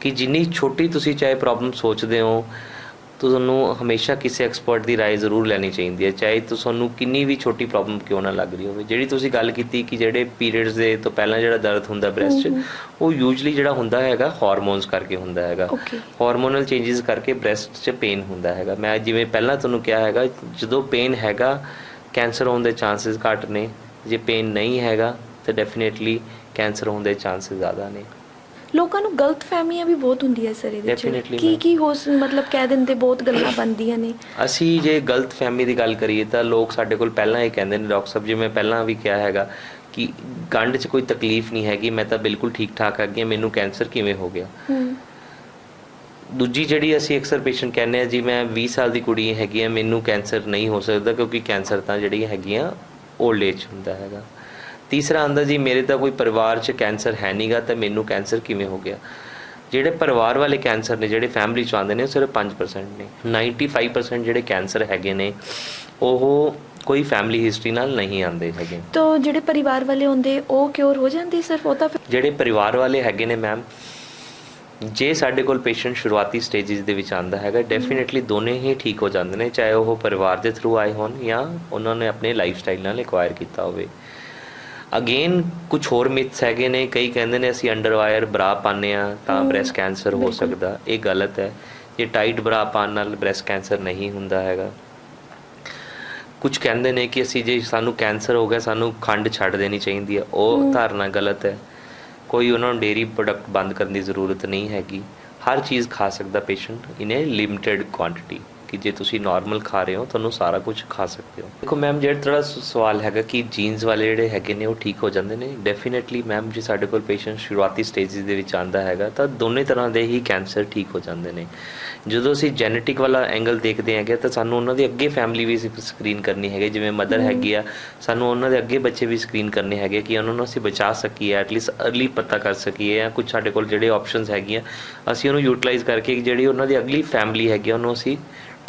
ਕਿ ਜਿੰਨੀ ਛੋਟੀ ਤੁਸੀਂ ਚਾਹੇ ਪ੍ਰੋਬਲਮ ਸੋਚਦੇ ਹੋ ਤੁਹਾਨੂੰ ਹਮੇਸ਼ਾ ਕਿਸੇ ਐਕਸਪਰਟ ਦੀ رائے ਜ਼ਰੂਰ ਲੈਣੀ ਚਾਹੀਦੀ ਹੈ ਚਾਹੇ ਤੁਹਾਨੂੰ ਕਿੰਨੀ ਵੀ ਛੋਟੀ ਪ੍ਰੋਬਲਮ ਕਿਉਂ ਨਾ ਲੱਗ ਰਹੀ ਹੋਵੇ ਜਿਹੜੀ ਤੁਸੀਂ ਗੱਲ ਕੀਤੀ ਕਿ ਜਿਹੜੇ ਪੀਰੀਅਡਸ ਦੇ ਤੋਂ ਪਹਿਲਾਂ ਜਿਹੜਾ ਦਰਦ ਹੁੰਦਾ ਬ੍ਰੈਸਟ 'ਚ ਉਹ ਯੂਜੂਲੀ ਜਿਹੜਾ ਹੁੰਦਾ ਹੈਗਾ ਹਾਰਮੋਨਸ ਕਰਕੇ ਹੁੰਦਾ ਹੈਗਾ Okay. ਹਾਰਮੋਨਲ ਚੇਂਜਸ ਕਰਕੇ ਬ੍ਰੈਸਟ 'ਚ ਪੇਨ ਹੁੰਦਾ ਹੈਗਾ ਮੈਂ ਜਿਵੇਂ ਪਹਿਲਾਂ ਤੁਹਾਨੂੰ ਕਿਹਾ ਹੈਗਾ ਜਦੋਂ ਪੇਨ ਹੈਗਾ ਕੈਂਸਰ ਹੋਣ ਦੇ ਚਾਂਸਸ ਘੱਟ ਨੇ ਜੇ ਪੇਨ ਨਹੀਂ ਹੈਗਾ ਤਾਂ ਡੈਫੀਨੇਟਲੀ ਕੈਂਸਰ ਹੋਣ ਦੇ ਚਾਂਸਸ ਜ਼ਿਆਦਾ ਨੇ ਲੋਕਾਂ ਨੂੰ ਗਲਤ ਫਹਿਮੀਆਂ ਵੀ ਬਹੁਤ ਹੁੰਦੀਆਂ ਸਰ ਇਹਦੇ ਵਿੱਚ। Definitely, ਕੀ ma'am. ਕੀ ਹੋ ਸ- ਮਤਲਬ ਕਹਿ ਦਿੰਦੇ ਬਹੁਤ ਗੱਲਾਂ ਬਣਦੀਆਂ ਨੇ। ਅਸੀਂ ਜੇ ਗਲਤ ਫਹਿਮੀ ਦੀ ਗੱਲ ਕਰੀਏ ਤਾਂ ਲੋਕ ਸਾਡੇ ਕੋਲ ਪਹਿਲਾਂ ਇਹ ਕਹਿੰਦੇ ਨੇ ਡਾਕਟਰ ਸਾਹਿਬ ਜਿਵੇਂ ਪਹਿਲਾਂ ਵੀ ਕਿਹਾ ਹੈਗਾ ਕਿ ਗੰਢ 'ਚ ਕੋਈ ਤਕਲੀਫ ਨਹੀਂ ਹੈਗੀ ਮੈਂ ਤਾਂ ਬਿਲਕੁਲ ਠੀਕ ਠਾਕ ਹੈਗੀ ਮੈਨੂੰ ਕੈਂਸਰ ਕਿਵੇਂ ਹੋ ਗਿਆ? ਹੂੰ। ਦੂਜੀ ਜਿਹੜੀ ਅਸੀਂ ਅਕਸਰ ਪੇਸ਼ੈਂਟ ਕਹਿੰਦੇ ਆ ਜੀ ਮੈਂ 20 ਸਾਲ ਦੀ ਕੁੜੀ ਹੈਗੀ ਆ ਮੈਨੂੰ ਕੈਂਸਰ ਨਹੀਂ ਹੋ ਸਕਦਾ ਕਿਉਂਕਿ ਕੈਂਸਰ ਤਾਂ ਜਿਹੜੀ ਹੈਗੀਆਂ 올ਡ ਏਜ ਹੁੰਦਾ ਹੈਗਾ। ਤੀਸਰਾ ਆਂਦਾ ਜੀ ਮੇਰੇ ਤਾਂ ਕੋਈ ਪਰਿਵਾਰ 'ਚ ਕੈਂਸਰ ਹੈ ਨਹੀਂਗਾ ਤਾਂ ਮੈਨੂੰ ਕੈਂਸਰ ਕਿਵੇਂ ਹੋ ਗਿਆ? ਜਿਹੜੇ ਪਰਿਵਾਰ ਵਾਲੇ ਕੈਂਸਰ ਨੇ ਜਿਹੜੇ ਫੈਮਿਲੀ 'ਚ ਆਉਂਦੇ ਨੇ ਉਹ ਸਿਰਫ 5% ਨੇ। 95% ਜਿਹੜੇ ਕੈਂਸਰ ਹੈਗੇ ਨੇ ਉਹ ਕੋਈ ਫੈਮਿਲੀ ਹਿਸਟਰੀ ਨਾਲ ਨਹੀਂ ਆਉਂਦੇ ਹੈਗੇ। ਤੋ ਜਿਹੜੇ ਪਰਿਵਾਰ ਵਾਲੇ ਹੁੰਦੇ ਉਹ ਕਿਉਰ ਹੋ ਜਾਂਦੇ ਸਰ ਉਹ ਤਾਂ ਜਿਹੜੇ ਪਰਿਵਾਰ ਵਾਲੇ ਹੈਗੇ ਨੇ ਮੈਮ ਜੇ ਸਾਡੇ ਕੋਲ ਪੇਸ਼ੈਂਟ ਸ਼ੁਰੂਆਤੀ ਸਟੇजेस ਦੇ ਵਿੱਚ ਆਂਦਾ ਹੈਗਾ ਡੈਫੀਨਿਟਲੀ ਦੋਨੇ ਹੀ ਠੀਕ ਹੋ ਜਾਂਦੇ ਨੇ ਚਾਹੇ ਉਹ ਪਰਿਵਾਰ ਦੇ ਥਰੂ ਆਏ ਹੋਣ ਜਾਂ ਉਹਨਾਂ ਨੇ ਆਪਣੇ ਲਾਈਫ ਸਟਾਈਲ ਨਾਲ ਐਕਵਾਇਰ ਕੀਤਾ ਹੋਵੇ। ਅਗੇਨ ਕੁਝ ਹੋਰ ਮਿਥਸ ਹੈਗੇ ਨੇ ਕਈ ਕਹਿੰਦੇ ਨੇ ਅਸੀਂ ਅੰਡਰਵਾਇਰ ਬਰਾ ਪਾਉਂਦੇ ਆ ਤਾਂ ਬ੍ਰੈਸਟ ਕੈਂਸਰ ਹੋ। ਸਕਦਾ। ਇਹ ਗਲਤ ਹੈ। ਇਹ ਟਾਈਟ ਬਰਾ ਪਾਉਣ ਨਾਲ ਬ੍ਰੈਸਟ ਕੈਂਸਰ ਨਹੀਂ ਹੁੰਦਾ ਹੈਗਾ। ਕੁਝ ਕਹਿੰਦੇ ਨੇ ਕਿ ਅਸੀਂ ਜੇ ਸਾਨੂੰ ਕੈਂਸਰ ਹੋ ਗਿਆ ਸਾਨੂੰ ਖੰਡ ਛੱਡ ਦੇਣੀ ਚਾਹੀਦੀ ਹੈ। ਉਹ। ਧਾਰਨਾ ਗਲਤ ਹੈ। ਕੋਈ ਉਹਨਾਂ ਨੂੰ ਡੇਰੀ ਪ੍ਰੋਡਕਟ ਬੰਦ ਕਰਨ ਦੀ ਜ਼ਰੂਰਤ ਨਹੀਂ ਹੈਗੀ। ਹਰ ਚੀਜ਼ ਖਾ ਸਕਦਾ patient in a limited quantity ਕਿ ਜੇ ਤੁਸੀਂ ਨਾਰਮਲ ਖਾ ਰਹੇ ਹੋ ਤੁਹਾਨੂੰ ਸਾਰਾ ਕੁਝ ਖਾ ਸਕਦੇ ਹੋ। ਦੇਖੋ ਮੈਮ ਜਿਹੜਾ ਤੜਾ ਸਵਾਲ ਹੈਗਾ ਕਿ ਜੀਨਸ ਵਾਲੇ ਜਿਹੜੇ ਹੈਗੇ ਨੇ ਉਹ ਠੀਕ ਹੋ ਜਾਂਦੇ ਨੇ? ਡੈਫੀਨਿਟਲੀ ਮੈਮ ਜੇ ਸਾਡੇ ਕੋਲ ਪੇਸ਼ੈਂਟ ਸ਼ੁਰੂਆਤੀ ਸਟੇਜਿਸ ਦੇ ਵਿੱਚ ਆਂਦਾ ਹੈਗਾ ਤਾਂ ਦੋਨੇ ਤਰ੍ਹਾਂ ਦੇ ਹੀ ਕੈਂਸਰ ਠੀਕ ਹੋ ਜਾਂਦੇ ਨੇ। ਜਦੋਂ ਅਸੀਂ ਜੈਨੇਟਿਕ ਵਾਲਾ ਐਂਗਲ ਦੇਖਦੇ ਹੈਗੇ ਤਾਂ ਸਾਨੂੰ ਉਹਨਾਂ ਦੀ ਅੱਗੇ ਫੈਮਿਲੀ ਵੀ ਸਕਰੀਨ ਕਰਨੀ ਹੈਗੀ ਜਿਵੇਂ ਮਦਰ ਹੈਗੀ ਆ ਸਾਨੂੰ ਉਹਨਾਂ ਦੇ ਅੱਗੇ ਬੱਚੇ ਵੀ ਸਕਰੀਨ ਕਰਨੇ ਹੈਗੇ ਕਿ ਉਹਨਾਂ ਨੂੰ ਅਸੀਂ ਬਚਾ ਸਕੀਏ ਐਟਲੀਸਟ ਅਰਲੀ ਪਤਾ ਕਰ ਸਕੀਏ ਜਾਂ ਕੁਝ ਸਾਡੇ ਕੋਲ ਜਿਹੜੇ ਆਪਸ਼ਨਸ ਹੈਗੀਆਂ ਅਸੀਂ ਉਹਨੂੰ ਯੂਟਿਲਾਈਜ਼ ਕਰਕੇ ਜਿਹੜੀ ਉਹਨਾਂ ਦੀ ਅਗਲੀ ਫੈਮਿਲੀ ਹੈਗੀ ਉਹਨੂੰ ਅਸੀਂ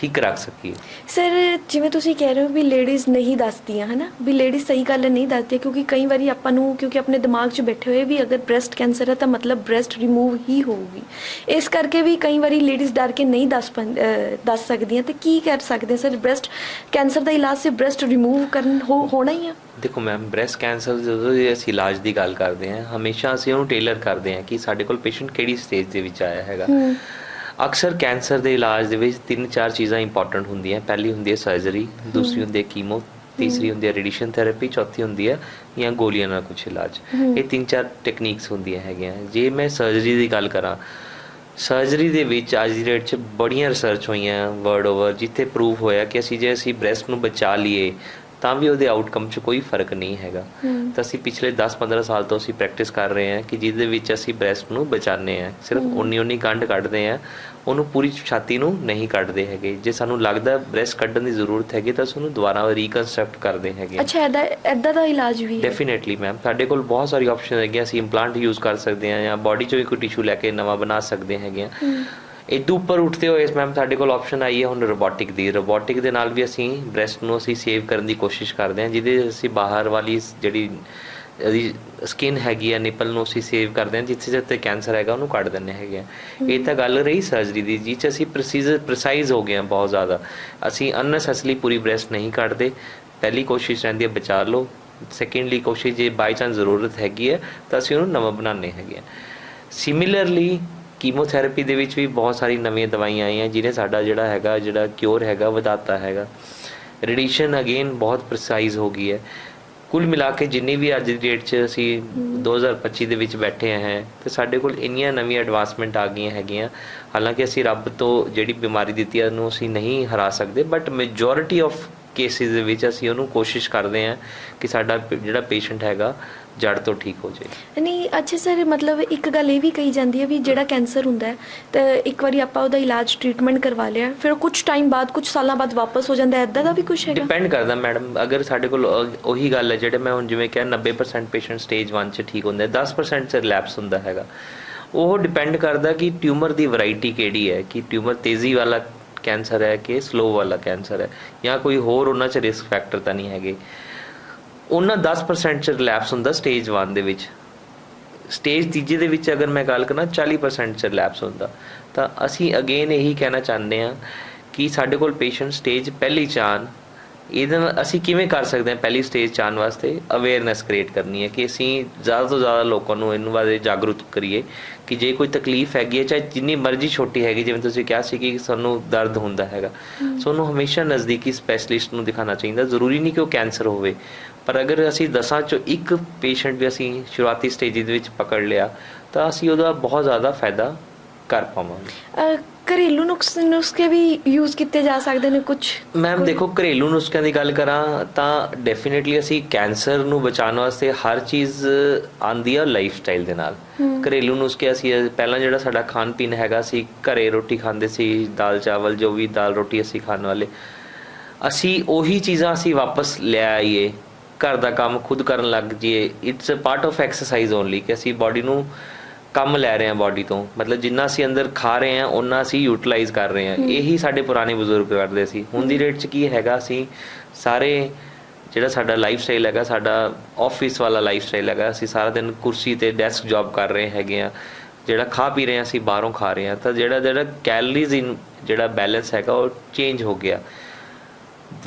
ਠੀਕ ਰੱਖ ਸਕੀਏ। ਸਰ ਜਿਵੇਂ ਤੁਸੀਂ ਕਹਿ ਰਹੇ ਹੋ ਵੀ ਲੇਡੀਜ਼ ਨਹੀਂ ਦੱਸਦੀਆਂ ਹਨਾ? ਵੀ ਲੇਡੀਜ਼ ਸਹੀ ਗੱਲ ਨਹੀਂ ਦੱਸਦੀਆਂ ਕਿਉਂਕਿ ਕਈ ਵਾਰੀ ਆਪਾਂ ਨੂੰ ਕਿਉਂਕਿ ਆਪਣੇ ਦਿਮਾਗ 'ਚ ਬੈਠੇ ਹੋਏ ਵੀ ਅਗਰ ਬ੍ਰੈਸਟ ਕੈਂਸਰ ਹੈ ਤਾਂ ਮਤਲਬ ਬ੍ਰੈਸਟ ਰਿਮੂਵ ਹੀ ਹੋਊਗੀ। ਇਸ ਕਰਕੇ ਵੀ ਕਈ ਵਾਰੀ ਲੇਡੀਜ਼ ਡਰ ਕੇ ਨਹੀਂ ਦੱਸ ਪੰ- ਅਹ ਦੱਸ ਸਕਦੀਆਂ। ਤੇ ਕੀ ਕਰ ਸਕਦੇ ਸਰ ਬ੍ਰੈਸਟ ਕੈਂਸਰ ਦਾ ਇਲਾਜ ਸਿਰਫ ਬ੍ਰੈਸਟ ਰਿਮੂਵ ਕਰਨ ਹੋ- ਹੋਣਾ ਹੀ ਆ। ਦੇਖੋ ਮੈਮ ਬ੍ਰੈਸਟ ਕੈਂਸਰ ਜਦੋਂ ਵੀ ਅਸੀਂ ਇਲਾਜ ਦੀ ਗੱਲ ਕਰਦੇ ਹਾਂ ਹਮੇਸ਼ਾ ਅਸੀਂ ਉਹਨੂੰ ਟੇਲਰ ਕਰਦੇ ਹਾਂ ਕਿ ਸਾਡੇ ਕੋਲ ਪੇਸ਼ੈਂਟ ਕਿਹੜੀ ਸਟੇਜ ਦੇ ਵਿੱਚ ਆਇਆ ਹੈਗਾ। ਹੂੰ। ਅਕਸਰ ਕੈਂਸਰ ਦੇ ਇਲਾਜ ਦੇ ਵਿੱਚ ਤਿੰਨ ਚਾਰ ਚੀਜ਼ਾਂ ਇੰਪੋਰਟੈਂਟ ਹੁੰਦੀਆਂ। ਪਹਿਲੀ ਹੁੰਦੀ ਹੈ ਸਰਜਰੀ ਦੂਸਰੀ ਹੁੰਦੀ ਹੈ ਕੀਮੋ ਤੀਸਰੀ ਹੁੰਦੀ ਹੈ ਰੇਡੀਏਸ਼ਨ ਥੈਰੇਪੀ ਚੌਥੀ ਹੁੰਦੀ ਹੈ ਜਾਂ ਗੋਲੀਆਂ ਨਾਲ ਕੁਝ ਇਲਾਜ। ਇਹ ਤਿੰਨ ਚਾਰ ਟੈਕਨੀਕਸ ਹੁੰਦੀਆਂ ਹੈਗੀਆਂ। ਜੇ ਮੈਂ ਸਰਜਰੀ ਦੀ ਗੱਲ ਕਰਾਂ ਸਰਜਰੀ ਦੇ ਵਿੱਚ ਅੱਜ ਦੀ ਡੇਟ 'ਚ ਬੜੀਆਂ ਰਿਸਰਚ ਹੋਈਆਂ ਵਰਲਡ ਓਵਰ ਜਿੱਥੇ ਪ੍ਰੂਵ ਹੋਇਆ ਕਿ ਅਸੀਂ ਜੇ ਅਸੀਂ ਬ੍ਰੈਸਟ ਨੂੰ ਬਚਾ ਲਈਏ ਤਾਂ ਵੀ ਉਹਦੇ ਆਊਟਕਮ 'ਚ ਕੋਈ ਫ਼ਰਕ ਨਹੀਂ ਹੈਗਾ। ਤਾਂ ਅਸੀਂ ਪਿਛਲੇ 10-15 ਸਾਲ ਤੋਂ ਅਸੀਂ ਪ੍ਰੈਕਟਿਸ ਕਰ ਰਹੇ ਹਾਂ ਕਿ ਜਿਹਦੇ ਵਿੱਚ ਅਸੀਂ ਬ੍ਰੈਸਟ ਨੂੰ ਬਚਾਉਂਦੇ ਹਾਂ। ਸਿਰਫ। ਉਨੀ ਉਨੀ ਗੰਢ ਕੱਢਦੇ ਹਾਂ ਉਹਨੂੰ ਪੂਰੀ ਛਾਤੀ ਨੂੰ ਨਹੀਂ ਕੱਢਦੇ ਹੈਗੇ। ਜੇ ਸਾਨੂੰ ਲੱਗਦਾ ਬ੍ਰੈਸਟ ਕੱਢਣ ਦੀ ਜ਼ਰੂਰਤ ਹੈਗੀ ਤਾਂ ਉਹਨੂੰ ਦੁਬਾਰਾ ਰੀਕਨਸਟਰਕਟ ਕਰਦੇ ਹੈਗੇ ਅੱਛਾ ਐਦਾ ਐਦਾਂ ਦਾ ਇਲਾਜ ਵੀ ਹੈ? ਡੈਫੀਨਿਟਲੀ ਮੈਮ ਸਾਡੇ ਕੋਲ ਬਹੁਤ ਸਾਰੀ ਆਪਸ਼ਨ ਹੈਗੀਆਂ। ਅਸੀਂ ਇੰਪਲਾਂਟ ਯੂਜ਼ ਕਰ ਸਕਦੇ ਹਾਂ ਜਾਂ ਬਾਡੀ ਚੋਂ ਵੀ ਕੋਈ ਟਿਸ਼ੂ ਲੈ ਕੇ ਨਵਾਂ ਬਣਾ ਸਕਦੇ ਹੈਗੇ ਹਾਂ। ਇਦੋਂ ਉੱਪਰ ਉੱਠਦੇ ਹੋਏ ਮੈਮ ਸਾਡੇ ਕੋਲ ਆਪਸ਼ਨ ਆਈ ਹੈ ਹੁਣ ਰੋਬੋਟਿਕ ਦੀ। ਰੋਬੋਟਿਕ ਦੇ ਨਾਲ ਵੀ ਅਸੀਂ ਬ੍ਰੈਸਟ ਨੂੰ ਅਸੀਂ ਸੇਵ ਕਰਨ ਦੀ ਕੋਸ਼ਿਸ਼ ਕਰਦੇ ਹਾਂ ਜਿਹਦੇ ਅਸੀਂ ਬਾਹਰ ਵਾਲੀ ਜਿਹੜੀ ਇਹਦੀ ਸਕਿਨ ਹੈਗੀ ਆ ਨਿਪਲ ਨੂੰ ਅਸੀਂ ਸੇਵ ਕਰਦੇ ਹਾਂ ਜਿੱਥੇ ਜਿੱਥੇ ਕੈਂਸਰ ਹੈਗਾ ਉਹਨੂੰ ਕੱਢ ਦਿੰਦੇ ਹੈਗੇ ਆ। ਇਹ ਤਾਂ ਗੱਲ ਰਹੀ ਸਰਜਰੀ ਦੀ ਜਿਹ 'ਚ ਅਸੀਂ ਪ੍ਰੈਸੀਜ਼ ਪ੍ਰੀਸਾਈਜ਼ ਹੋ ਗਏ ਹਾਂ ਬਹੁਤ ਜ਼ਿਆਦਾ। ਅਸੀਂ ਅਨਨੈਸੈਸਰੀ ਪੂਰੀ ਬ੍ਰੈਸਟ ਨਹੀਂ ਕੱਢਦੇ। ਪਹਿਲੀ ਕੋਸ਼ਿਸ਼ ਰਹਿੰਦੀ ਹੈ ਬਚਾ ਲਓ। ਸੈਕੰਡਲੀ ਕੋਸ਼ਿਸ਼ ਜੇ ਬਾਈ ਚਾਂਸ ਜ਼ਰੂਰਤ ਹੈਗੀ ਹੈ ਤਾਂ ਅਸੀਂ ਉਹਨੂੰ ਨਵਾਂ ਬਣਾਉਂਦੇ ਹੈਗੇ ਆ ਸਿਮਿਲਰਲੀ ਕੀਮੋਥੈਰੇਪੀ ਦੇ ਵਿੱਚ ਵੀ ਬਹੁਤ ਸਾਰੀ ਨਵੀਆਂ ਦਵਾਈਆਂ ਆਈਆਂ, ਜਿਹਨੇ ਸਾਡਾ ਜਿਹੜਾ ਹੈਗਾ, ਜਿਹੜਾ ਕਿਉਰ ਹੈਗਾ, ਵਧਾਤਾ ਹੈਗਾ। ਰੇਡੀਏਸ਼ਨ ਅਗੇਨ ਬਹੁਤ ਪ੍ਰੀਸਾਈਜ਼ ਹੋ ਗਈ ਹੈ। ਕੁੱਲ ਮਿਲਾ ਕੇ ਜਿੰਨੀ ਵੀ ਅੱਜ ਦੀ ਡੇਟ 'ਚ ਅਸੀਂ 2025 ਦੇ ਵਿੱਚ ਬੈਠੇ ਹਾਂ, ਤੇ ਸਾਡੇ ਕੋਲ ਇੰਨੀਆਂ ਨਵੀਆਂ ਐਡਵਾਂਸਮੈਂਟ ਆ ਗਈਆਂ ਹੈਗੀਆਂ। ਹਾਲਾਂਕਿ ਅਸੀਂ ਰੱਬ ਤੋਂ ਜਿਹੜੀ ਬਿਮਾਰੀ ਦਿੱਤੀ ਹੈ ਉਹਨੂੰ ਅਸੀਂ ਨਹੀਂ ਹਰਾ ਸਕਦੇ ਬਟ ਮੈਜੋਰਿਟੀ ਆਫ ਕੇਸਿਸ ਦੇ ਵਿੱਚ ਅਸੀਂ ਉਹਨੂੰ ਕੋਸ਼ਿਸ਼ ਕਰਦੇ ਹਾਂ ਕਿ ਸਾਡਾ ਪ- ਜਿਹੜਾ ਪੇਸ਼ੈਂਟ ਹੈਗਾ ਜੜ ਤੋਂ ਠੀਕ ਹੋ ਜਾਏ। ਨਹੀਂ ਅੱਛਾ ਸਰ ਮਤਲਬ ਇੱਕ ਗੱਲ ਇਹ ਵੀ ਕਹੀ ਜਾਂਦੀ ਹੈ ਵੀ ਜਿਹੜਾ ਕੈਂਸਰ ਹੁੰਦਾ ਹੈ ਤਾਂ ਇੱਕ ਵਾਰੀ ਆਪਾਂ ਉਹਦਾ ਇਲਾਜ ਟ੍ਰੀਟਮੈਂਟ ਕਰਵਾ ਲਿਆ ਫਿਰ ਕੁਝ ਟਾਈਮ ਬਾਅਦ ਕੁਝ ਸਾਲਾਂ ਬਾਅਦ ਵਾਪਸ ਹੋ ਜਾਂਦਾ ਹੈ। ਐਦਾਂ ਦਾ ਵੀ ਕੁਝ ਹੈਗਾ? ਡਿਪੈਂਡ ਕਰਦਾ ਮੈਡਮ ਅਗਰ ਸਾਡੇ ਕੋਲ ਉਹੀ ਗੱਲ ਹੈ ਜਿਹੜੇ ਮੈਂ ਹੁਣ ਜਿਵੇਂ ਕਿਹਾ 90% ਪੇਸ਼ੈਂਟ ਸਟੇਜ 1 'ਚ ਠੀਕ ਹੁੰਦੇ ਆ 10% 'ਚ ਰਿਲੈਪਸ ਹੁੰਦਾ ਹੈਗਾ। ਉਹ ਡਿਪੈਂਡ ਕਰਦਾ ਕਿ ਟਿਊਮਰ ਦੀ ਵੈਰਾਈਟੀ ਕਿਹੜੀ ਹੈ ਕਿ ਟਿਊਮਰ ਤੇਜ਼ੀ ਵਾਲਾ ਕੈਂਸਰ ਹੈ ਕਿ ਸਲੋ ਵਾਲਾ ਕੈਂਸਰ ਹੈ ਜਾਂ ਕੋਈ ਹੋਰ ਉਹਨਾਂ 'ਚ ਰਿਸਕ ਫੈਕਟਰ ਤਾਂ ਨਹੀਂ ਹੈਗੇ। ਉਹਨਾਂ 10% 'ਚ ਰਿਲੈਪਸ ਹੁੰਦਾ ਸਟੇਜ 1 ਦੇ ਵਿੱਚ। ਸਟੇਜ ਤੀਜੇ ਦੇ ਵਿੱਚ ਅਗਰ ਮੈਂ ਗੱਲ ਕਰਾਂ 40% ਚ ਰਿਲੈਪਸ ਹੁੰਦਾ। ਤਾਂ ਅਸੀਂ ਅਗੇਨ ਇਹੀ ਕਹਿਣਾ ਚਾਹੁੰਦੇ ਹਾਂ ਕਿ ਸਾਡੇ ਕੋਲ ਪੇਸ਼ੈਂਟ ਸਟੇਜ ਪਹਿਲੀ ਚਾਨ ਇਹਦੇ ਨਾਲ ਅਸੀਂ ਕਿਵੇਂ ਕਰ ਸਕਦੇ ਹਾਂ ਪਹਿਲੀ ਸਟੇਜ ਚਾਨ ਵਾਸਤੇ? ਅਵੇਅਰਨੈਸ ਕ੍ਰੀਏਟ ਕਰਨੀ ਹੈ ਕਿ ਅਸੀਂ ਜ਼ਿਆਦਾ ਤੋਂ ਜ਼ਿਆਦਾ ਲੋਕਾਂ ਨੂੰ ਇਹਨੂੰ ਬਾਰੇ ਜਾਗਰੂਕ ਕਰੀਏ ਕਿ ਜੇ ਕੋਈ ਤਕਲੀਫ ਹੈਗੀ ਹੈ ਚਾਹੇ ਜਿੰਨੀ ਮਰਜ਼ੀ ਛੋਟੀ ਹੈਗੀ ਜਿਵੇਂ ਤੁਸੀਂ ਕਿਹਾ ਸੀ ਕਿ ਸਾਨੂੰ ਦਰਦ ਹੁੰਦਾ ਹੈਗਾ। ਸੋ ਉਹਨੂੰ ਹਮੇਸ਼ਾ ਨਜ਼ਦੀਕੀ ਸਪੈਸ਼ਲਿਸਟ ਨੂੰ ਦਿਖਾਉਣਾ ਚਾਹੀਦਾ। ਜ਼ਰੂਰੀ ਨਹੀਂ ਕਿ ਉਹ ਕੈਂਸਰ ਹੋਵੇ। ਪਰ ਅਗਰ ਅਸੀਂ ਦਸਾਂ ਚੋਂ ਇੱਕ ਪੇਸ਼ੈਂਟ ਵੀ ਅਸੀਂ ਸ਼ੁਰੂਆਤੀ ਸਟੇਜ ਦੇ ਵਿੱਚ ਪਕੜ ਲਿਆ ਤਾਂ ਅਸੀਂ ਉਹਦਾ ਬਹੁਤ ਜ਼ਿਆਦਾ ਫਾਇਦਾ ਕਰ ਪਾਵਾਂਗੇ। ਘਰੇਲੂ ਨੁਸਖੇ ਵੀ ਯੂਜ਼ ਕੀਤੇ ਜਾ ਸਕਦੇ ਨੇ ਕੁਝ ਮੈਮ ਦੇਖੋ ਘਰੇਲੂ ਨੁਸਖਿਆਂ ਦੀ ਗੱਲ ਕਰਾਂ ਤਾਂ ਡੈਫੀਨਿਟਲੀ ਅਸੀਂ ਕੈਂਸਰ ਨੂੰ ਬਚਾਉਣ ਵਾਸਤੇ ਹਰ ਚੀਜ਼ ਆਂਦੀ ਆ ਲਾਈਫ ਸਟਾਈਲ ਦੇ ਨਾਲ। ਘਰੇਲੂ ਨੁਸਖੇ ਅਸੀਂ ਪਹਿਲਾਂ ਜਿਹੜਾ ਸਾਡਾ ਖਾਣ ਪੀਣ ਹੈਗਾ ਸੀ ਘਰੇ ਰੋਟੀ ਖਾਂਦੇ ਸੀ ਦਾਲ ਚਾਵਲ ਜੋ ਵੀ ਦਾਲ ਰੋਟੀ ਅਸੀਂ ਖਾਣ ਵਾਲੇ ਅਸੀਂ ਉਹੀ ਚੀਜ਼ਾਂ ਅਸੀਂ ਵਾਪਸ ਲੈ ਆਈਏ। ਘਰ ਦਾ ਕੰਮ ਖੁਦ ਕਰਨ ਲੱਗ ਜਾਈਏ it's a part of exercise only ਕਿ ਅਸੀਂ ਬਾਡੀ ਨੂੰ ਕੰਮ ਲੈ ਰਹੇ ਹਾਂ ਬਾਡੀ ਤੋਂ। ਮਤਲਬ ਜਿੰਨਾ ਅਸੀਂ ਅੰਦਰ ਖਾ ਰਹੇ ਹਾਂ ਉਹਨਾਂ ਅਸੀਂ ਯੂਟਿਲਾਈਜ਼ ਕਰ ਰਹੇ ਹਾਂ। ਇਹੀ ਸਾਡੇ ਪੁਰਾਣੇ ਬਜ਼ੁਰਗ ਕਰਦੇ ਸੀ। ਹੁਣ ਦੀ ਰੇਟ 'ਚ ਕੀ ਹੈਗਾ ਅਸੀਂ ਸਾਰੇ ਜਿਹੜਾ ਸਾਡਾ ਲਾਈਫ ਸਟਾਈਲ ਹੈਗਾ ਸਾਡਾ ਆਫਿਸ ਵਾਲਾ ਲਾਈਫ ਸਟਾਈਲ ਹੈਗਾ ਅਸੀਂ ਸਾਰਾ ਦਿਨ ਕੁਰਸੀ ਤੇ ਡੈਸਕ ਜੌਬ ਕਰ ਰਹੇ ਹੈਗੇ ਆ ਜਿਹੜਾ ਖਾ ਪੀ ਰਹੇ ਹਾਂ ਅਸੀਂ ਬਾਹਰੋਂ ਖਾ ਰਹੇ ਹਾਂ। ਤਾਂ ਜਿਹੜਾ ਜਿਹੜਾ ਕੈਲਰੀਜ਼ ਇਨ ਜਿਹੜਾ ਬੈਲੈਂਸ ਹੈਗਾ ਉਹ ਚੇਂਜ ਹੋ ਗਿਆ।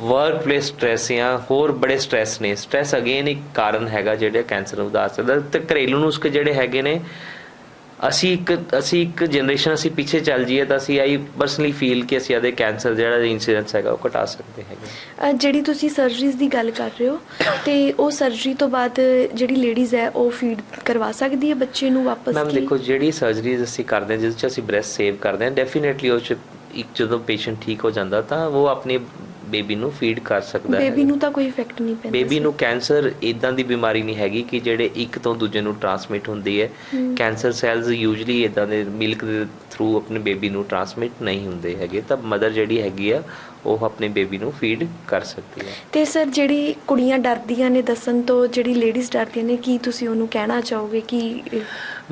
ਵਰਕ ਪਲੇਸ ਸਟ੍ਰੈਸ ਜਾਂ ਹੋਰ ਬੜੇ ਸਟ੍ਰੈਸ ਨੇ। ਸਟ੍ਰੈਸ ਅਗੇਨ ਇੱਕ ਕਾਰਨ ਹੈਗਾ ਜਿਹੜੇ ਕੈਂਸਰ ਨੂੰ ਵਧਾ ਸਕਦਾ। ਤੇ ਘਰੇਲੂ ਨੁਸਖੇ ਜਿਹੜੇ ਹੈਗੇ ਨੇ ਅਸੀਂ ਇੱਕ ਅਸੀਂ ਇੱਕ ਜਨਰੇਸ਼ਨ ਅਸੀਂ ਪਿੱਛੇ ਚੱਲ ਜਾਈਏ ਤਾਂ ਅਸੀਂ ਆਈ ਪਰਸਨਲੀ ਫੀਲ ਕਿ ਅਸੀਂ ਆਦੇ ਕੈਂਸਰ ਜਿਹੜਾ ਇਨਸੀਡੈਂਸ ਹੈਗਾ ਉਹ ਘਟਾ ਸਕਦੇ ਹੈਗੇ। ਜਿਹੜੀ ਤੁਸੀਂ ਸਰਜਰੀਜ਼ ਦੀ ਗੱਲ ਕਰ ਰਹੇ ਹੋ ਤੇ ਉਹ ਸਰਜਰੀ ਤੋਂ ਬਾਅਦ ਜਿਹੜੀ ਲੇਡੀਜ਼ ਹੈ ਉਹ ਫੀਡ ਕਰਵਾ ਸਕਦੀ ਹੈ ਬੱਚੇ ਨੂੰ ਵਾਪਸ ਮੈਮ? ਦੇਖੋ ਜਿਹੜੀ ਸਰਜਰੀਜ਼ ਅਸੀਂ ਕਰਦੇ ਹਾਂ ਜਿਸ 'ਚ ਅਸੀਂ ਬ੍ਰੈਸਟ ਸੇਵ ਕਰਦੇ ਹਾਂ ਡੈਫੀਨਿਟਲੀ ਉਹ ਇੱਕ ਜਦੋਂ ਪੇਸ਼ੈਂਟ ਠੀਕ ਹੋ ਜਾਂਦਾ ਤਾਂ ਉਹ ਆਪਣੇ ਬੇਬੀ ਨੂੰ ਫੀਡ ਕਰ ਸਕਦਾ ਹੈ ਬੇਬੀ ਨੂੰ ਤਾਂ ਕੋਈ ਇਫੈਕਟ ਨਹੀਂ ਪੈਂਦਾ ਬੇਬੀ। ਨੂੰ ਕੈਂਸਰ ਇਦਾਂ ਦੀ ਬਿਮਾਰੀ ਨਹੀਂ ਹੈਗੀ ਕਿ ਜਿਹੜੇ ਇੱਕ ਤੋਂ ਦੂਜੇ ਨੂੰ ਟਰਾਂਸਮਿਟ ਹੁੰਦੀ ਹੈ। ਕੈਂਸਰ ਸੈਲਸ ਯੂਜੂਲੀ ਇਦਾਂ ਦੇ ਮਿਲਕ ਦੇ ਥਰੂ ਆਪਣੇ ਬੇਬੀ ਨੂੰ ਟਰਾਂਸਮਿਟ ਨਹੀਂ ਹੁੰਦੇ ਹੈਗੇ ਤਾਂ ਮਦਰ ਜਿਹੜੀ ਹੈਗੀ ਆ ਉਹ ਆਪਣੇ ਬੇਬੀ ਨੂੰ ਫੀਡ ਕਰ ਸਕਦੀ ਹੈ ਤੇ ਸਰ ਜਿਹੜੀ ਕੁੜੀਆਂ ਡਰਦੀਆਂ ਨੇ ਦੱਸਣ ਤੋਂ ਜਿਹੜੀ ਲੇਡੀਜ਼ ਡਰਦੀਆਂ ਨੇ ਕੀ ਤੁਸੀਂ ਉਹਨੂੰ ਕਹਿਣਾ ਚਾਹੋਗੇ ਕਿ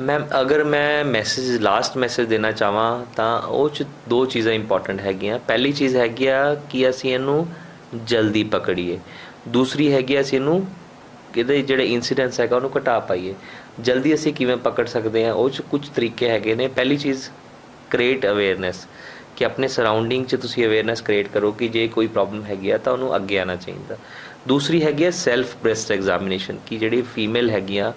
ਮੈਮ ਅਗਰ ਮੈਂ ਮੈਸੇਜ ਲਾਸਟ ਮੈਸੇਜ ਦੇਣਾ ਚਾਹਾਂ ਤਾਂ ਉਹ ਚ ਦੋ ਚੀਜ਼ਾਂ ਇੰਪੋਰਟੈਂਟ ਹੈਗੀਆਂ। ਪਹਿਲੀ ਚੀਜ਼ ਹੈਗੀ ਆ ਕਿ ਅਸੀਂ ਇਹਨੂੰ ਜਲਦੀ ਪਕੜੀਏ। ਦੂਸਰੀ ਹੈਗੀ ਆ ਅਸੀਂ ਇਹਨੂੰ ਇਹਦੇ ਜਿਹੜੇ ਇਨਸੀਡੈਂਟਸ ਹੈਗਾ ਉਹਨੂੰ ਘਟਾ ਪਾਈਏ। ਜਲਦੀ ਅਸੀਂ ਕਿਵੇਂ ਪਕੜ ਸਕਦੇ ਹਾਂ ਉਹ ਚ ਕੁਝ ਤਰੀਕੇ ਹੈਗੇ ਨੇ। ਪਹਿਲੀ ਚੀਜ਼ ਕ੍ਰੀਏਟ ਅਵੇਅਰਨੈਸ ਕਿ ਆਪਣੇ ਸਰਾਊਂਡਿੰਗ 'ਚ ਤੁਸੀਂ ਅਵੇਅਰਨੈਸ ਕ੍ਰੀਏਟ ਕਰੋ ਕਿ ਜੇ ਕੋਈ ਪ੍ਰੋਬਲਮ ਹੈਗੀ ਆ ਤਾਂ ਉਹਨੂੰ ਅੱਗੇ ਆਉਣਾ ਚਾਹੀਦਾ। ਦੂਸਰੀ ਹੈਗੀ ਹੈ ਸੈਲਫ ਬ੍ਰੈਸਟ ਐਗਜ਼ਾਮੀਨੇਸ਼ਨ ਕਿ ਜਿਹੜੀ ਫੀਮੇਲ ਹੈਗੀਆਂ,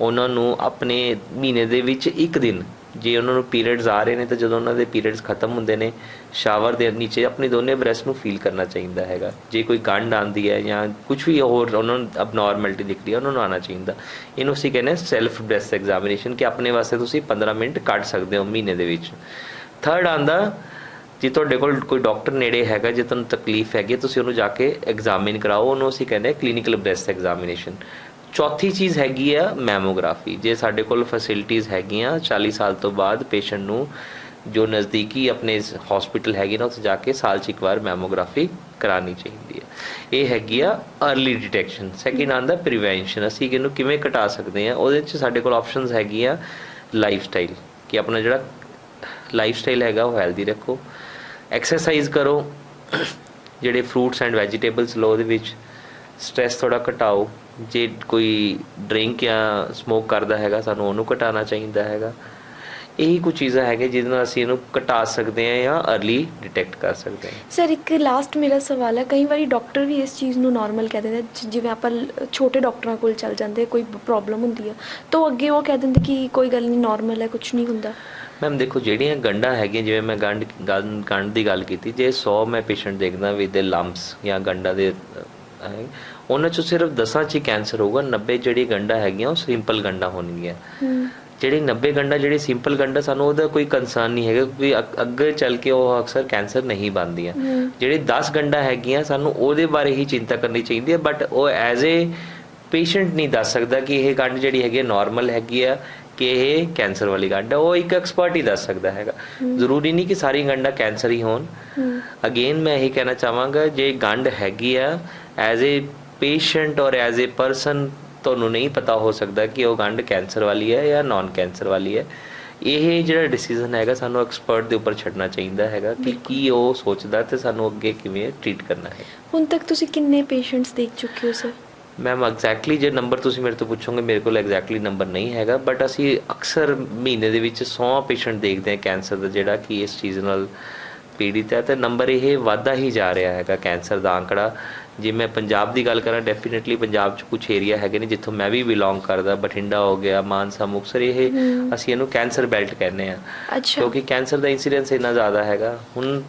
ਉਹਨਾਂ ਨੂੰ ਆਪਣੇ ਮਹੀਨੇ ਦੇ ਵਿੱਚ ਇੱਕ ਦਿਨ ਜੇ ਉਹਨਾਂ ਨੂੰ ਪੀਰੀਅਡਸ ਆ ਰਹੇ ਨੇ ਤਾਂ ਜਦੋਂ ਉਹਨਾਂ ਦੇ ਪੀਰੀਅਡਸ ਖਤਮ ਹੁੰਦੇ ਨੇ ਸ਼ਾਵਰ ਦੇ ਨੀਚੇ ਆਪਣੀ ਦੋਨੇ ਬ੍ਰੈਸਟ ਨੂੰ ਫੀਲ ਕਰਨਾ ਚਾਹੀਦਾ ਹੈਗਾ। ਜੇ ਕੋਈ ਗੰਢ ਆਂਦੀ ਹੈ ਜਾਂ ਕੁਝ ਵੀ ਹੋਰ ਉਹਨਾਂ ਨੂੰ ਅਬਨੋਰਮੈਲਿਟੀ ਦਿਖਦੀ ਹੈ ਉਹਨਾਂ ਨੂੰ ਆਉਣਾ ਚਾਹੀਦਾ। ਇਹਨੂੰ ਅਸੀਂ ਕਹਿੰਦੇ ਸੈਲਫ ਬ੍ਰੈਸਟ ਐਗਜ਼ਾਮੀਨੇਸ਼ਨ ਕਿ ਆਪਣੇ ਵਾਸਤੇ ਤੁਸੀਂ 15 ਮਿੰਟ ਕੱਢ ਸਕਦੇ ਹੋ ਮਹੀਨੇ ਦੇ ਵਿੱਚ। ਥਰਡ ਆਂਦਾ ਜੇ ਤੁਹਾਡੇ ਕੋਲ ਕੋਈ ਡਾਕਟਰ ਨੇੜੇ ਹੈਗਾ ਜੇ ਤੁਹਾਨੂੰ ਤਕਲੀਫ ਹੈਗੀ ਹੈ, ਤੁਸੀਂ ਉਹਨੂੰ ਜਾ ਕੇ ਐਗਜ਼ਾਮਿਨ ਕਰਾਓ। ਉਹਨੂੰ ਅਸੀਂ ਕਹਿੰਦੇ ਕਲੀਨਿਕਲ ਬ੍ਰੈਸਟ ਐਗਜ਼ਾਮੀਨੇਸ਼ਨ ਚੌਥੀ ਚੀਜ਼ ਹੈਗੀ ਆ ਮੈਮੋਗ੍ਰਾਫੀ। ਜੇ ਸਾਡੇ ਕੋਲ ਫੈਸਿਲਿਟੀਆਂ ਹੈਗੀਆਂ 40 ਸਾਲ ਤੋਂ ਬਾਅਦ ਪੇਸ਼ੈਂਟ ਨੂੰ ਜੋ ਨਜ਼ਦੀਕੀ ਆਪਣੇ ਹਸਪੀਟਲ ਹੈਗੇ ਨਾ ਉੱਥੇ ਜਾ ਕੇ ਸਾਲ 'ਚ ਇੱਕ ਵਾਰ ਮੈਮੋਗ੍ਰਾਫੀ ਕਰਾਉਣੀ ਚਾਹੀਦੀ ਹੈ। ਇਹ ਹੈਗੀ ਆ early detection second and prevention ਅਸੀਂ ਇਹਨੂੰ ਕਿਵੇਂ ਘਟਾ ਸਕਦੇ ਆ ਉਹਦੇ 'ਚ ਸਾਡੇ ਕੋਲ ਆਪਸ਼ਨਸ ਹੈਗੀਆਂ ਲਾਈਫ ਸਟਾਈਲ ਕਿ ਆਪਣਾ ਜਿਹੜਾ ਲਾਈਫ ਸਟਾਈਲ ਹੈਗਾ ਉਹ ਹੈਲਦੀ ਰੱਖੋ। ਐਕਸਰਸਾਈਜ਼ ਕਰੋ। ਜਿਹੜੇ ਫਰੂਟਸ ਐਂਡ ਵੈਜੀਟੇਬਲਸ ਲਓ ਉਹਦੇ ਵਿੱਚ। ਸਟ੍ਰੈਸ ਥੋੜਾ ਘਟਾਓ। ਜੇ ਕੋਈ ਡਰਿੰਕ ਜਾਂ ਸਮੋਕ ਕਰਦਾ ਹੈਗਾ ਸਾਨੂੰ ਉਹਨੂੰ ਘਟਾਉਣਾ ਚਾਹੀਦਾ ਹੈਗਾ। ਇਹੀ ਕੁਝ ਚੀਜ਼ਾਂ ਹੈਗੇ ਜਿਹਦੇ ਨਾਲ ਅਸੀਂ ਇਹਨੂੰ ਘਟਾ ਸਕਦੇ ਹਾਂ ਜਾਂ अर्ਲੀ ਡਿਟੈਕਟ ਕਰ ਸਕਦੇ ਹਾਂ। ਸਰ ਇੱਕ ਲਾਸਟ ਮੇਰਾ ਸਵਾਲ ਹੈ ਕਈ ਵਾਰੀ ਡਾਕਟਰ ਵੀ ਇਸ ਚੀਜ਼ ਨੂੰ ਨਾਰਮਲ ਕਹਿ ਦਿੰਦੇ ਜ- ਜਿਵੇਂ ਆਪਾਂ ਲ- ਛੋਟੇ ਡਾਕਟਰਾਂ ਕੋਲ ਚੱਲ ਜਾਂਦੇ ਕੋਈ ਪ੍ਰੋਬਲਮ ਹੁੰਦੀ ਆ ਤਾਂ ਅੱਗੇ ਉਹ ਕਹਿ ਦਿੰਦੇ ਕਿ ਕੋਈ ਗੱਲ ਨਹੀਂ ਨਾਰਮਲ ਹੈ ਕੁਝ ਨਹੀਂ ਹੁੰਦਾ। ਮੈਮ ਦੇਖੋ ਜਿਹੜੀਆਂ ਗੰਢਾਂ ਹੈਗੀਆਂ ਜਿਵੇਂ ਮੈਂ ਗੰਢ ਗੰਢ ਗੰਢ ਦੀ ਗੱਲ ਕੀਤੀ ਜੇ 100 ਮੈਂ ਪੇਸ਼ੈਂਟ ਦੇਖਦਾ ਵਿਦ ਦੇ ਲੰਪਸ ਜਾਂ ਗੰਢਾਂ ਦੇ ਅਹ, ਹੈ, ਉਹਨਾਂ ਚੋਂ ਸਿਰਫ 10 ਚ ਹੀ ਕੈਂਸਰ ਹੋਊਗਾ 90 ਜਿਹੜੀ ਗੰਢਾਂ ਹੈਗੀਆਂ ਉਹ ਸਿੰਪਲ ਗੰਢਾਂ ਹੋਣਗੀਆਂ। ਜਿਹੜੀ 90 ਗੰਢਾਂ ਜਿਹੜੀ ਸਿੰਪਲ ਗੰਢਾਂ ਸਾਨੂੰ ਉਹਦਾ ਕੋਈ ਕੰਸਰਨ ਨਹੀਂ ਹੈਗਾ ਕਿਉਂਕਿ ਅੱਗ- ਚੱਲ ਕੇ ਉਹ ਅਕਸਰ ਕੈਂਸਰ ਨਹੀਂ ਬਣਦੀਆਂ। ਜਿਹੜੀ 10 ਗੰਢਾਂ ਹੈਗੀਆਂ ਸਾਨੂੰ ਉਹਦੇ ਬਾਰੇ ਹੀ ਚਿੰਤਾ ਕਰਨੀ ਚਾਹੀਦੀ ਹੈ ਬਟ ਉਹ ਐਜ਼ ਏ ਪੇਸ਼ੈਂਟ ਨਹੀਂ ਦੱਸ ਸਕਦਾ ਕਿ ਇਹ ਗੰਢ ਜਿਹੜੀ ਹੈਗੀ ਨਾਰਮਲ ਹੈਗੀ ਆ ਕਿ ਇਹ ਕੈਂਸਰ ਵਾਲੀ ਗੰਢ ਹੈ ਉਹ ਇੱਕ ਐਕਸਪਰਟ ਹੀ ਦੱਸ ਸਕਦਾ ਹੈਗਾ। ਜ਼ਰੂਰੀ ਨਹੀਂ ਕਿ ਸਾਰੀ ਗੰਢਾਂ ਕੈਂਸਰ ਹੀ ਹੋਣ। ਅਗੇਨ ਮੈਂ ਇਹੀ ਕਹਿਣਾ ਚਾਹਾਂਗਾ ਜੇ ਗੰਢ ਹੈਗੀ ਆ as a patient or as a person ਤੁਹਾਨੂੰ ਨਹੀਂ ਪਤਾ ਹੋ ਸਕਦਾ ਕਿ ਉਹ ਗੰਢ ਕੈਂਸਰ ਵਾਲੀ ਹੈ ਜਾਂ ਨਾਨ ਕੈਂਸਰ ਵਾਲੀ ਹੈ। ਇਹ ਜਿਹੜਾ ਡਿਸੀਜਨ ਹੈਗਾ ਸਾਨੂੰ ਐਕਸਪਰਟ ਦੇ ਉੱਪਰ ਛੱਡਣਾ ਚਾਹੀਦਾ ਹੈਗਾ ਕਿ ਕੀ ਉਹ ਸੋਚਦਾ ਤੇ ਸਾਨੂੰ ਅੱਗੇ ਕਿਵੇਂ ਟ੍ਰੀਟ ਕਰਨਾ ਹੈ। ਹੁਣ ਤੱਕ ਤੁਸੀਂ ਕਿੰਨੇ ਪੇਸ਼ੈਂਟਸ ਦੇਖ ਚੁੱਕੇ ਹੋ ਸਰ ਮੈਮ ਐਗਜ਼ੈਕਟਲੀ ਜੇ ਨੰਬਰ ਤੁਸੀਂ ਮੇਰੇ ਤੋਂ ਪੁੱਛੋਗੇ ਮੇਰੇ ਕੋਲ ਐਗਜ਼ੈਕਟਲੀ ਨੰਬਰ ਨਹੀਂ ਹੈਗਾ ਬਟ ਅਸੀਂ ਅਕਸਰ ਮਹੀਨੇ ਦੇ ਵਿੱਚ 100 ਪੇਸ਼ੈਂਟ ਦੇਖਦੇ ਹਾਂ ਕੈਂਸਰ ਦਾ ਜਿਹੜਾ ਕਿ ਇਸ ਚੀਜ਼ ਨਾਲ ਪੀੜਿਤ ਹੈ ਤੇ ਨੰਬਰ ਇਹ ਵਧਦਾ ਹੀ ਜਾ ਰਿਹਾ ਹੈਗਾ ਕੈਂਸਰ ਦਾ ਅੰਕੜਾ ਜੇ ਮੈਂ ਪੰਜਾਬ ਦੀ ਗੱਲ ਕਰਾਂ ਡੈਫੀਨਿਟਲੀ ਪੰਜਾਬ 'ਚ ਕੁਝ ਏਰੀਆ ਹੈਗੇ ਨੇ ਜਿੱਥੋਂ ਮੈਂ ਵੀ ਬਿਲੋਂਗ ਕਰਦਾ ਬਠਿੰਡਾ ਹੋ ਗਿਆ ਮਾਨਸਾ ਮੁਕਤਸਰ ਇਹ ਅਸੀਂ ਇਹਨੂੰ ਕੈਂਸਰ ਬੈਲਟ ਕਹਿੰਦੇ ਆ ਕਿਉਂਕਿ ਕੈਂਸਰ ਦਾ ਇਨਸੀਡੈਂਸ ਇੰਨਾ ਜ਼ਿਆਦਾ ਹੈਗਾ। ਹੁਣ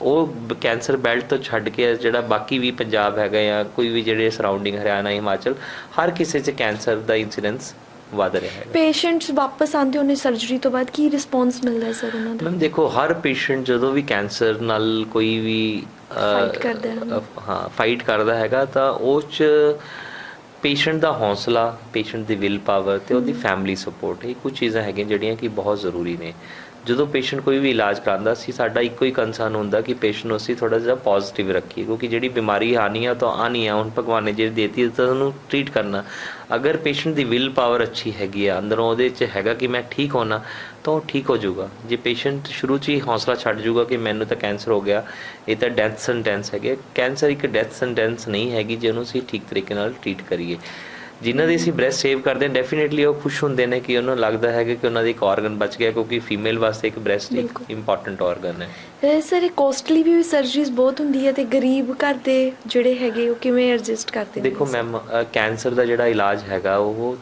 ਉਹ ਕੈਂਸਰ ਬੈਲਟ ਤੋਂ ਛੱਡ ਕੇ ਜਿਹੜਾ ਬਾਕੀ ਵੀ ਪੰਜਾਬ ਹੈਗਾ ਜਾਂ ਕੋਈ ਵੀ ਜਿਹੜੇ ਸਰਾਊਂਡਿੰਗ ਹਰਿਆਣਾ ਹਿਮਾਚਲ ਹਰ ਕਿਸੇ 'ਚ ਕੈਂਸਰ ਦਾ ਇਨਸੀਡੈਂਸ ਵਧ ਰਿਹਾ ਹੈਗਾ। ਪੇਸ਼ੈਂਟਸ ਵਾਪਸ ਆਉਂਦੇ ਉਹਨੇ ਸਰਜਰੀ ਤੋਂ ਬਾਅਦ ਕੀ ਰਿਸਪੌਂਸ ਮਿਲਦਾ ਹੈ ਸਰ ਉਹਨਾਂ ਦਾ? ਮੈਮ ਦੇਖੋ ਹਰ ਪੇਸ਼ੈਂਟ ਜਦੋਂ ਵੀ ਕੈਂਸਰ ਨਾਲ ਕੋਈ ਵੀ Fight ਕਰਦਾ ਹੈ। ਹਾਂ ਫਾਈਟ ਕਰਦਾ ਹੈਗਾ ਤਾਂ ਉਸ ਚ ਪੇਸ਼ੈਂਟ ਦਾ ਹੌਸਲਾ ਪੇਸ਼ੈਂਟ ਦੀ ਵਿਲ ਪਾਵਰ ਤੇ ਉਹਦੀ ਫੈਮਿਲੀ ਸਪੋਰਟ ਇਹ ਕੁਝ ਚੀਜ਼ਾਂ ਹੈਗੀਆਂ ਜਿਹੜੀਆਂ ਕਿ ਬਹੁਤ ਜ਼ਰੂਰੀ ਨੇ। ਜਦੋਂ ਪੇਸ਼ੈਂਟ ਕੋਈ ਵੀ ਇਲਾਜ ਕਰਾਉਂਦਾ ਸੀ, ਸਾਡਾ ਇੱਕੋ ਹੀ ਕੰਸਰਨ ਹੁੰਦਾ ਕਿ ਪੇਸ਼ੈਂਟ ਨੂੰ ਅਸੀਂ ਥੋੜਾ ਜਿਹਾ ਪੋਜ਼ਿਟਿਵ ਰੱਖੀਏ, ਕਿਉਂਕਿ ਜਿਹੜੀ ਬਿਮਾਰੀ ਆਣੀ ਆ ਤਾਂ ਆਣੀ ਆ, ਹੁਣ ਭਗਵਾਨ ਨੇ ਜਿਹੜੀ ਦੇਤੀ, ਤਾਂ ਉਹਨੂੰ ਟ੍ਰੀਟ ਕਰਨਾ। ਅਗਰ ਪੇਸ਼ੈਂਟ ਦੀ ਵਿਲ ਪਾਵਰ ਅੱਛੀ ਹੈਗੀ ਆ, ਅੰਦਰੋਂ ਉਹਦੇ 'ਚ ਹੈਗਾ ਕਿ ਮੈਂ ਠੀਕ ਹੋਣਾ, ਤਾਂ ਉਹ ਠੀਕ ਹੋ ਜਾਊਗਾ। ਜੇ ਪੇਸ਼ੈਂਟ ਸ਼ੁਰੂ 'ਚ ਹੀ ਹੌਸਲਾ ਛੱਡ ਜਾਊਗਾ ਕਿ ਮੈਨੂੰ ਤਾਂ ਕੈਂਸਰ ਹੋ ਗਿਆ, ਇਹ ਤਾਂ ਡੈਥ ਸੈਂਟੈਂਸ ਹੈਗੇ ਕੈਂਸਰ ਇੱਕ ਡੈਥ ਸੈਂਟੈਂਸ ਨਹੀਂ ਹੈਗੀ, ਜੇ ਉਹਨੂੰ ਅਸੀਂ ਠੀਕ ਤਰੀਕੇ ਨਾਲ ਟ੍ਰੀਟ ਕਰੀਏ। ਜਿਨ੍ਹਾਂ ਦੀ ਅਸੀਂ ਬ੍ਰੈਸਟ ਸੇਵ ਕਰਦੇ ਹਾਂ ਡੈਫੀਨਿਟਲੀ ਉਹ ਖੁਸ਼ ਹੁੰਦੇ ਨੇ ਕਿ ਉਹਨਾਂ ਨੂੰ ਲੱਗਦਾ ਹੈਗਾ ਕਿ ਉਹਨਾਂ ਦਾ ਇੱਕ ਆਰਗਨ ਬਚ ਗਿਆ ਕਿਉਂਕਿ ਫੀਮੇਲ ਵਾਸਤੇ ਇੱਕ ਬ੍ਰੈਸਟ ਇੱਕ। ਇੰਪੋਰਟੈਂਟ ਆਰਗਨ ਹੈ। ਸਰ ਇਹ ਕੋਸਟਲੀ ਵੀ ਸਰਜਰੀਜ਼ ਬਹੁਤ ਹੁੰਦੀ ਹੈ ਤੇ ਗਰੀਬ ਘਰ ਦੇ ਜਿਹੜੇ ਹੈਗੇ ਉਹ ਕਿਵੇਂ ਐਡਜਸਟ ਕਰਦੇ ਨੇ? ਦੇਖੋ ਮੈਮ ਕੈਂਸਰ ਦਾ ਜਿਹੜਾ ਇਲਾਜ ਹੈਗਾ ਉਹ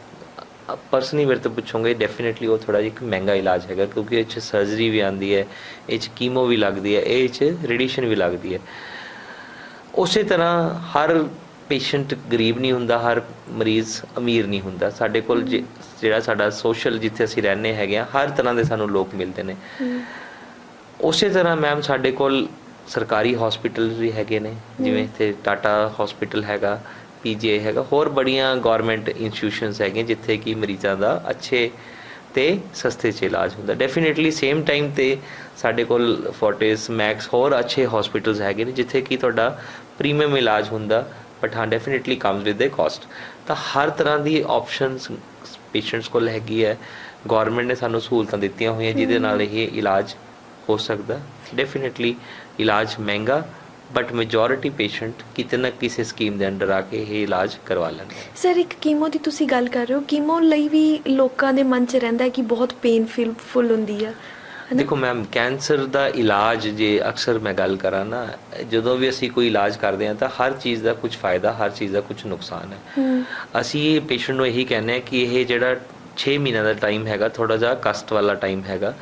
ਪਰਸਨਲੀ ਮੇਰੇ ਤੋਂ ਪੁੱਛੋਗੇ ਡੈਫੀਨਿਟਲੀ ਉਹ ਥੋੜਾ ਜਿਹਾ ਇੱਕ ਮਹਿੰਗਾ ਇਲਾਜ ਹੈਗਾ ਕਿਉਂਕਿ ਇਹ 'ਚ ਸਰਜਰੀ ਵੀ ਆਂਦੀ ਹੈ ਇਹ 'ਚ ਕੀਮੋ ਵੀ ਲੱਗਦੀ ਹੈ ਇਹ 'ਚ ਰੇਡੀਏਸ਼ਨ ਵੀ ਲੱਗਦੀ ਹੈ। ਉਸੇ ਤਰ੍ਹਾਂ ਹਰ ਪੇਸ਼ੈਂਟ ਗਰੀਬ ਨਹੀਂ ਹੁੰਦਾ ਹਰ ਮਰੀਜ਼ ਅਮੀਰ ਨਹੀਂ ਹੁੰਦਾ। ਸਾਡੇ ਕੋਲ ਜਿਹੜਾ ਸਾਡਾ ਸੋਸ਼ਲ ਜਿੱਥੇ ਅਸੀਂ ਰਹਿੰਦੇ ਹੈਗੇ ਆ ਹਰ ਤਰ੍ਹਾਂ ਦੇ ਸਾਨੂੰ ਲੋਕ ਮਿਲਦੇ ਨੇ। ਉਸੇ ਤਰ੍ਹਾਂ ਮੈਮ ਸਾਡੇ ਕੋਲ ਸਰਕਾਰੀ ਹਸਪੀਟਲ ਵੀ ਹੈਗੇ ਨੇ ਜਿਵੇਂ ਇੱਥੇ ਟਾਟਾ ਹਸਪੀਟਲ ਹੈਗਾ ਪੀਜੀਆਈ ਹੈਗਾ ਹੋਰ ਬੜੀਆਂ ਗਵਰਨਮੈਂਟ ਇੰਸਟੀਟਿਊਸ਼ਨਸ ਹੈਗੇ ਜਿੱਥੇ ਕਿ ਮਰੀਜ਼ਾਂ ਦਾ ਅੱਛੇ ਤੇ ਸਸਤੇ 'ਚ ਇਲਾਜ ਹੁੰਦਾ। ਡੈਫੀਨਿਟਲੀ ਸੇਮ ਟਾਈਮ ਤੇ ਸਾਡੇ ਕੋਲ ਫੋਰਟਿਸ ਮੈਕਸ ਹੋਰ ਅੱਛੇ ਹਸਪੀਟਲਸ ਹੈਗੇ ਨੇ ਜਿੱਥੇ ਕਿ ਤੁਹਾਡਾ ਪ੍ਰੀਮੀਅਮ ਇਲਾਜ ਹੁੰਦਾ। ਬਟ ਹਾਂ definitely comes with a cost ਤਾਂ ਹਰ ਤਰ੍ਹਾਂ ਦੀ ਆਪਸ਼ਨਸ ਪੇਸ਼ੈਂਟਸ ਕੋਲ ਹੈਗੀ ਹੈ। ਗਵਰਨਮੈਂਟ ਨੇ ਸਾਨੂੰ ਸਹੂਲਤਾਂ ਦਿੱਤੀਆਂ ਹੋਈਆਂ ਜਿਹਦੇ ਨਾਲ ਇਹ ਇਲਾਜ ਹੋ ਸਕਦਾ। ਡੈਫੀਨਿਟਲੀ ਇਲਾਜ ਮਹਿੰਗਾ ਬਟ ਮੈਜੋਰਿਟੀ ਪੇਸ਼ੈਂਟ ਕਿਤੇ ਨਾ ਕਿਸੇ ਸਕੀਮ ਦੇ ਅੰਡਰ ਆ ਕੇ ਇਹ ਇਲਾਜ ਕਰਵਾ ਲੈਂਦੇ ਸਰ ਇੱਕ ਕੀਮੋ ਦੀ ਤੁਸੀਂ ਗੱਲ ਕਰ ਰਹੇ ਹੋ। ਕੀਮੋ ਲਈ ਵੀ ਲੋਕਾਂ ਦੇ ਮਨ 'ਚ ਰਹਿੰਦਾ ਹੈ ਕਿ ਬਹੁਤ ਪੇਨਫੁਲ ਫੁੱਲ ਹੁੰਦੀ ਆ? ਦੇਖੋ ਮੈਮ ਕੈਂਸਰ ਦਾ ਇਲਾਜ ਜੇ ਅਕਸਰ ਮੈਂ ਗੱਲ ਕਰਾਂ ਨਾ ਜਦੋਂ ਵੀ ਅਸੀਂ ਕੋਈ ਇਲਾਜ ਕਰਦੇ ਹਾਂ ਤਾਂ ਹਰ ਚੀਜ਼ ਦਾ ਕੁਝ ਫਾਇਦਾ ਹਰ ਚੀਜ਼ ਦਾ ਕੁਝ ਨੁਕਸਾਨ ਹੈ। ਅਸੀਂ ਪੇਸ਼ੈਂਟ ਨੂੰ ਇਹੀ ਕਹਿੰਦੇ ਆ ਕਿ ਇਹ ਜਿਹੜਾ 6 ਮਹੀਨਿਆਂ ਦਾ ਟਾਈਮ ਹੈਗਾ ਥੋੜਾ ਜਿਹਾ ਕਸ਼ਟ ਵਾਲਾ ਟਾਈਮ ਹੈਗਾ।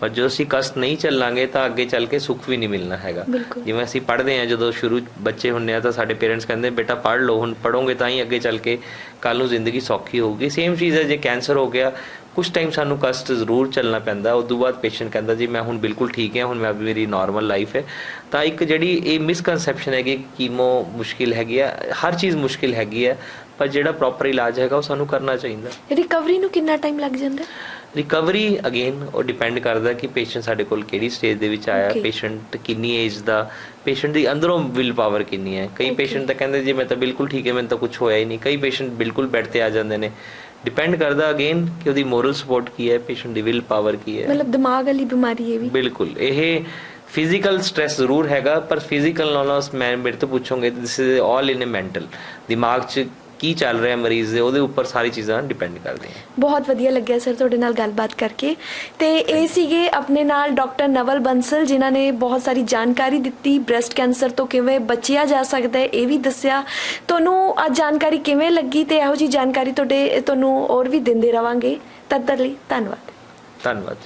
ਪਰ ਜੋ ਅਸੀਂ ਕਸ਼ਟ ਨਹੀਂ ਚੱਲਾਂਗੇ ਤਾਂ ਅੱਗੇ ਚੱਲ ਕੇ ਸੁੱਖ ਵੀ ਨਹੀਂ ਮਿਲਣਾ ਹੈਗਾ। ਜਿਵੇਂ ਅਸੀਂ ਪੜ੍ਹਦੇ ਆ ਜਦੋਂ ਸ਼ੁਰੂ ਬੱਚੇ ਹੁੰਨੇ ਆ ਤਾਂ ਸਾਡੇ ਪੇਰੈਂਟਸ ਕਹਿੰਦੇ ਬੇਟਾ ਪੜ੍ਹ ਲਓ ਹੁਣ ਪੜੋਗੇ ਤਾਂ ਹੀ ਅੱਗੇ ਚੱਲ ਕੇ ਕੱਲ ਨੂੰ ਜ਼ਿੰਦਗੀ ਸੌਖੀ ਹੋਊਗੀ। ਸੇਮ ਚੀਜ਼ ਹੈ ਜੇ ਕੈਂਸਰ ਹੋ ਗਿਆ ਕੁਝ ਟਾਈਮ ਸਾਨੂੰ ਕਸ਼ਟ ਜ਼ਰੂਰ ਚੱਲਣਾ ਪੈਂਦਾ ਉਸ ਤੋਂ ਬਾਅਦ ਪੇਸ਼ੈਂਟ ਕਹਿੰਦਾ ਜੀ ਮੈਂ ਹੁਣ ਬਿਲਕੁਲ ਠੀਕ ਹਾਂ ਹੁਣ ਮੈਂ ਮੇਰੀ ਨਾਰਮਲ ਲਾਈਫ ਹੈ ਤਾਂ ਇੱਕ ਜਿਹੜੀ ਇਹ ਮਿਸਕਨਸੈਪਸ਼ਨ ਹੈਗੀ ਕੀਮੋ ਮੁਸ਼ਕਿਲ ਹੈਗੀ ਆ ਹਰ ਚੀਜ਼ ਮੁਸ਼ਕਿਲ ਹੈਗੀ ਹੈ ਪਰ ਜਿਹੜਾ ਪ੍ਰੋਪਰ ਇਲਾਜ ਹੈਗਾ ਉਹ ਸਾਨੂੰ ਕਰਨਾ ਚਾਹੀਦਾ ਰਿਕਵਰੀ ਨੂੰ ਕਿੰਨਾ ਟਾਈਮ ਲੱਗ ਜਾਂਦਾ? ਰਿਕਵਰੀ ਅਗੇਨ ਉਹ ਡਿਪੈਂਡ ਕਰਦਾ ਕਿ ਪੇਸ਼ੈਂਟ ਸਾਡੇ ਕੋਲ ਕਿਹੜੀ ਸਟੇਜ ਦੇ ਵਿੱਚ ਆਇਆ. ਪੇਸ਼ੈਂਟ ਕਿੰਨੀ ਏਜ ਦਾ ਪੇਸ਼ੈਂਟ ਦੀ ਅੰਦਰੋਂ ਵਿਲ ਪਾਵਰ ਕਿੰਨੀ ਹੈ ਕਈ. ਪੇਸ਼ੈਂਟ ਤਾਂ ਕਹਿੰਦੇ ਜੀ ਮੈਂ ਤਾਂ ਬਿਲਕੁਲ ਠੀਕ ਹੈ ਮੈਨੂੰ ਤਾਂ ਕੁਝ ਹੋਇਆ ਹੀ ਨਹੀਂ ਕਈ ਪੇਸ਼ੈਂਟ ਬਿਲਕੁਲ ਬੈੱਡ ਤੇ ਆ ਜਾਂਦੇ ਨੇ ਡਿਪੈਂਡ ਕਰਦਾ ਅਗੇਨ ਕਿ ਉਹਦੀ ਮੋਰਲ ਸਪੋਰਟ ਕੀ ਹੈ ਪੇਸ਼ੈਂਟ ਦੀ ਵਿਲ ਪਾਵਰ ਕੀ ਹੈ। ਮਤਲਬ ਦਿਮਾਗ ਵਾਲੀ ਬਿਮਾਰੀ ਇਹ ਵੀ। ਬਿਲਕੁਲ ਇਹ ਫਿਜ਼ੀਕਲ ਸਟ्रेस ਜ਼ਰੂਰ ਹੈਗਾ ਪਰ ਫਿਜ਼ੀਕਲ ਨਾਲੋਂ ਮੈਂ ਮੇਰੇ ਤੋਂ ਪੁੱਛੋਗੇ this is all in a mental ਦਿਮਾਗ 'ਚ ਕੀ ਚੱਲ ਰਿਹਾ ਮਰੀਜ਼ ਦੇ ਉਹਦੇ ਉੱਪਰ ਸਾਰੀ ਚੀਜ਼ਾਂ ਡਿਪੈਂਡ ਕਰਦੀਆਂ। ਬਹੁਤ ਵਧੀਆ ਲੱਗਿਆ ਸਰ ਤੁਹਾਡੇ ਨਾਲ ਗੱਲਬਾਤ ਕਰਕੇ। ਤੇ ਇਹ ਸੀਗੇ ਆਪਣੇ ਨਾਲ ਡਾਕਟਰ ਨਵਲ ਬੰਸਲ ਜਿਨ੍ਹਾਂ ਨੇ ਬਹੁਤ ਸਾਰੀ ਜਾਣਕਾਰੀ ਦਿੱਤੀ ਬ੍ਰੈਸਟ ਕੈਂਸਰ ਤੋਂ ਕਿਵੇਂ ਬਚਿਆ ਜਾ ਸਕਦਾ ਹੈ ਇਹ ਵੀ ਦੱਸਿਆ। ਤੁਹਾਨੂੰ ਅੱਜ ਜਾਣਕਾਰੀ ਕਿਵੇਂ ਲੱਗੀ ਤੇ ਇਹੋ ਜੀ ਜਾਣਕਾਰੀ ਤੁਹਾਡੇ ਤੁਹਾਨੂੰ ਹੋਰ ਵੀ ਦਿੰਦੇ ਰਵਾਂਗੇ। ਤਦ ਤੱਕ ਲਈ ਧੰਨਵਾਦ। ਧੰਨਵਾਦ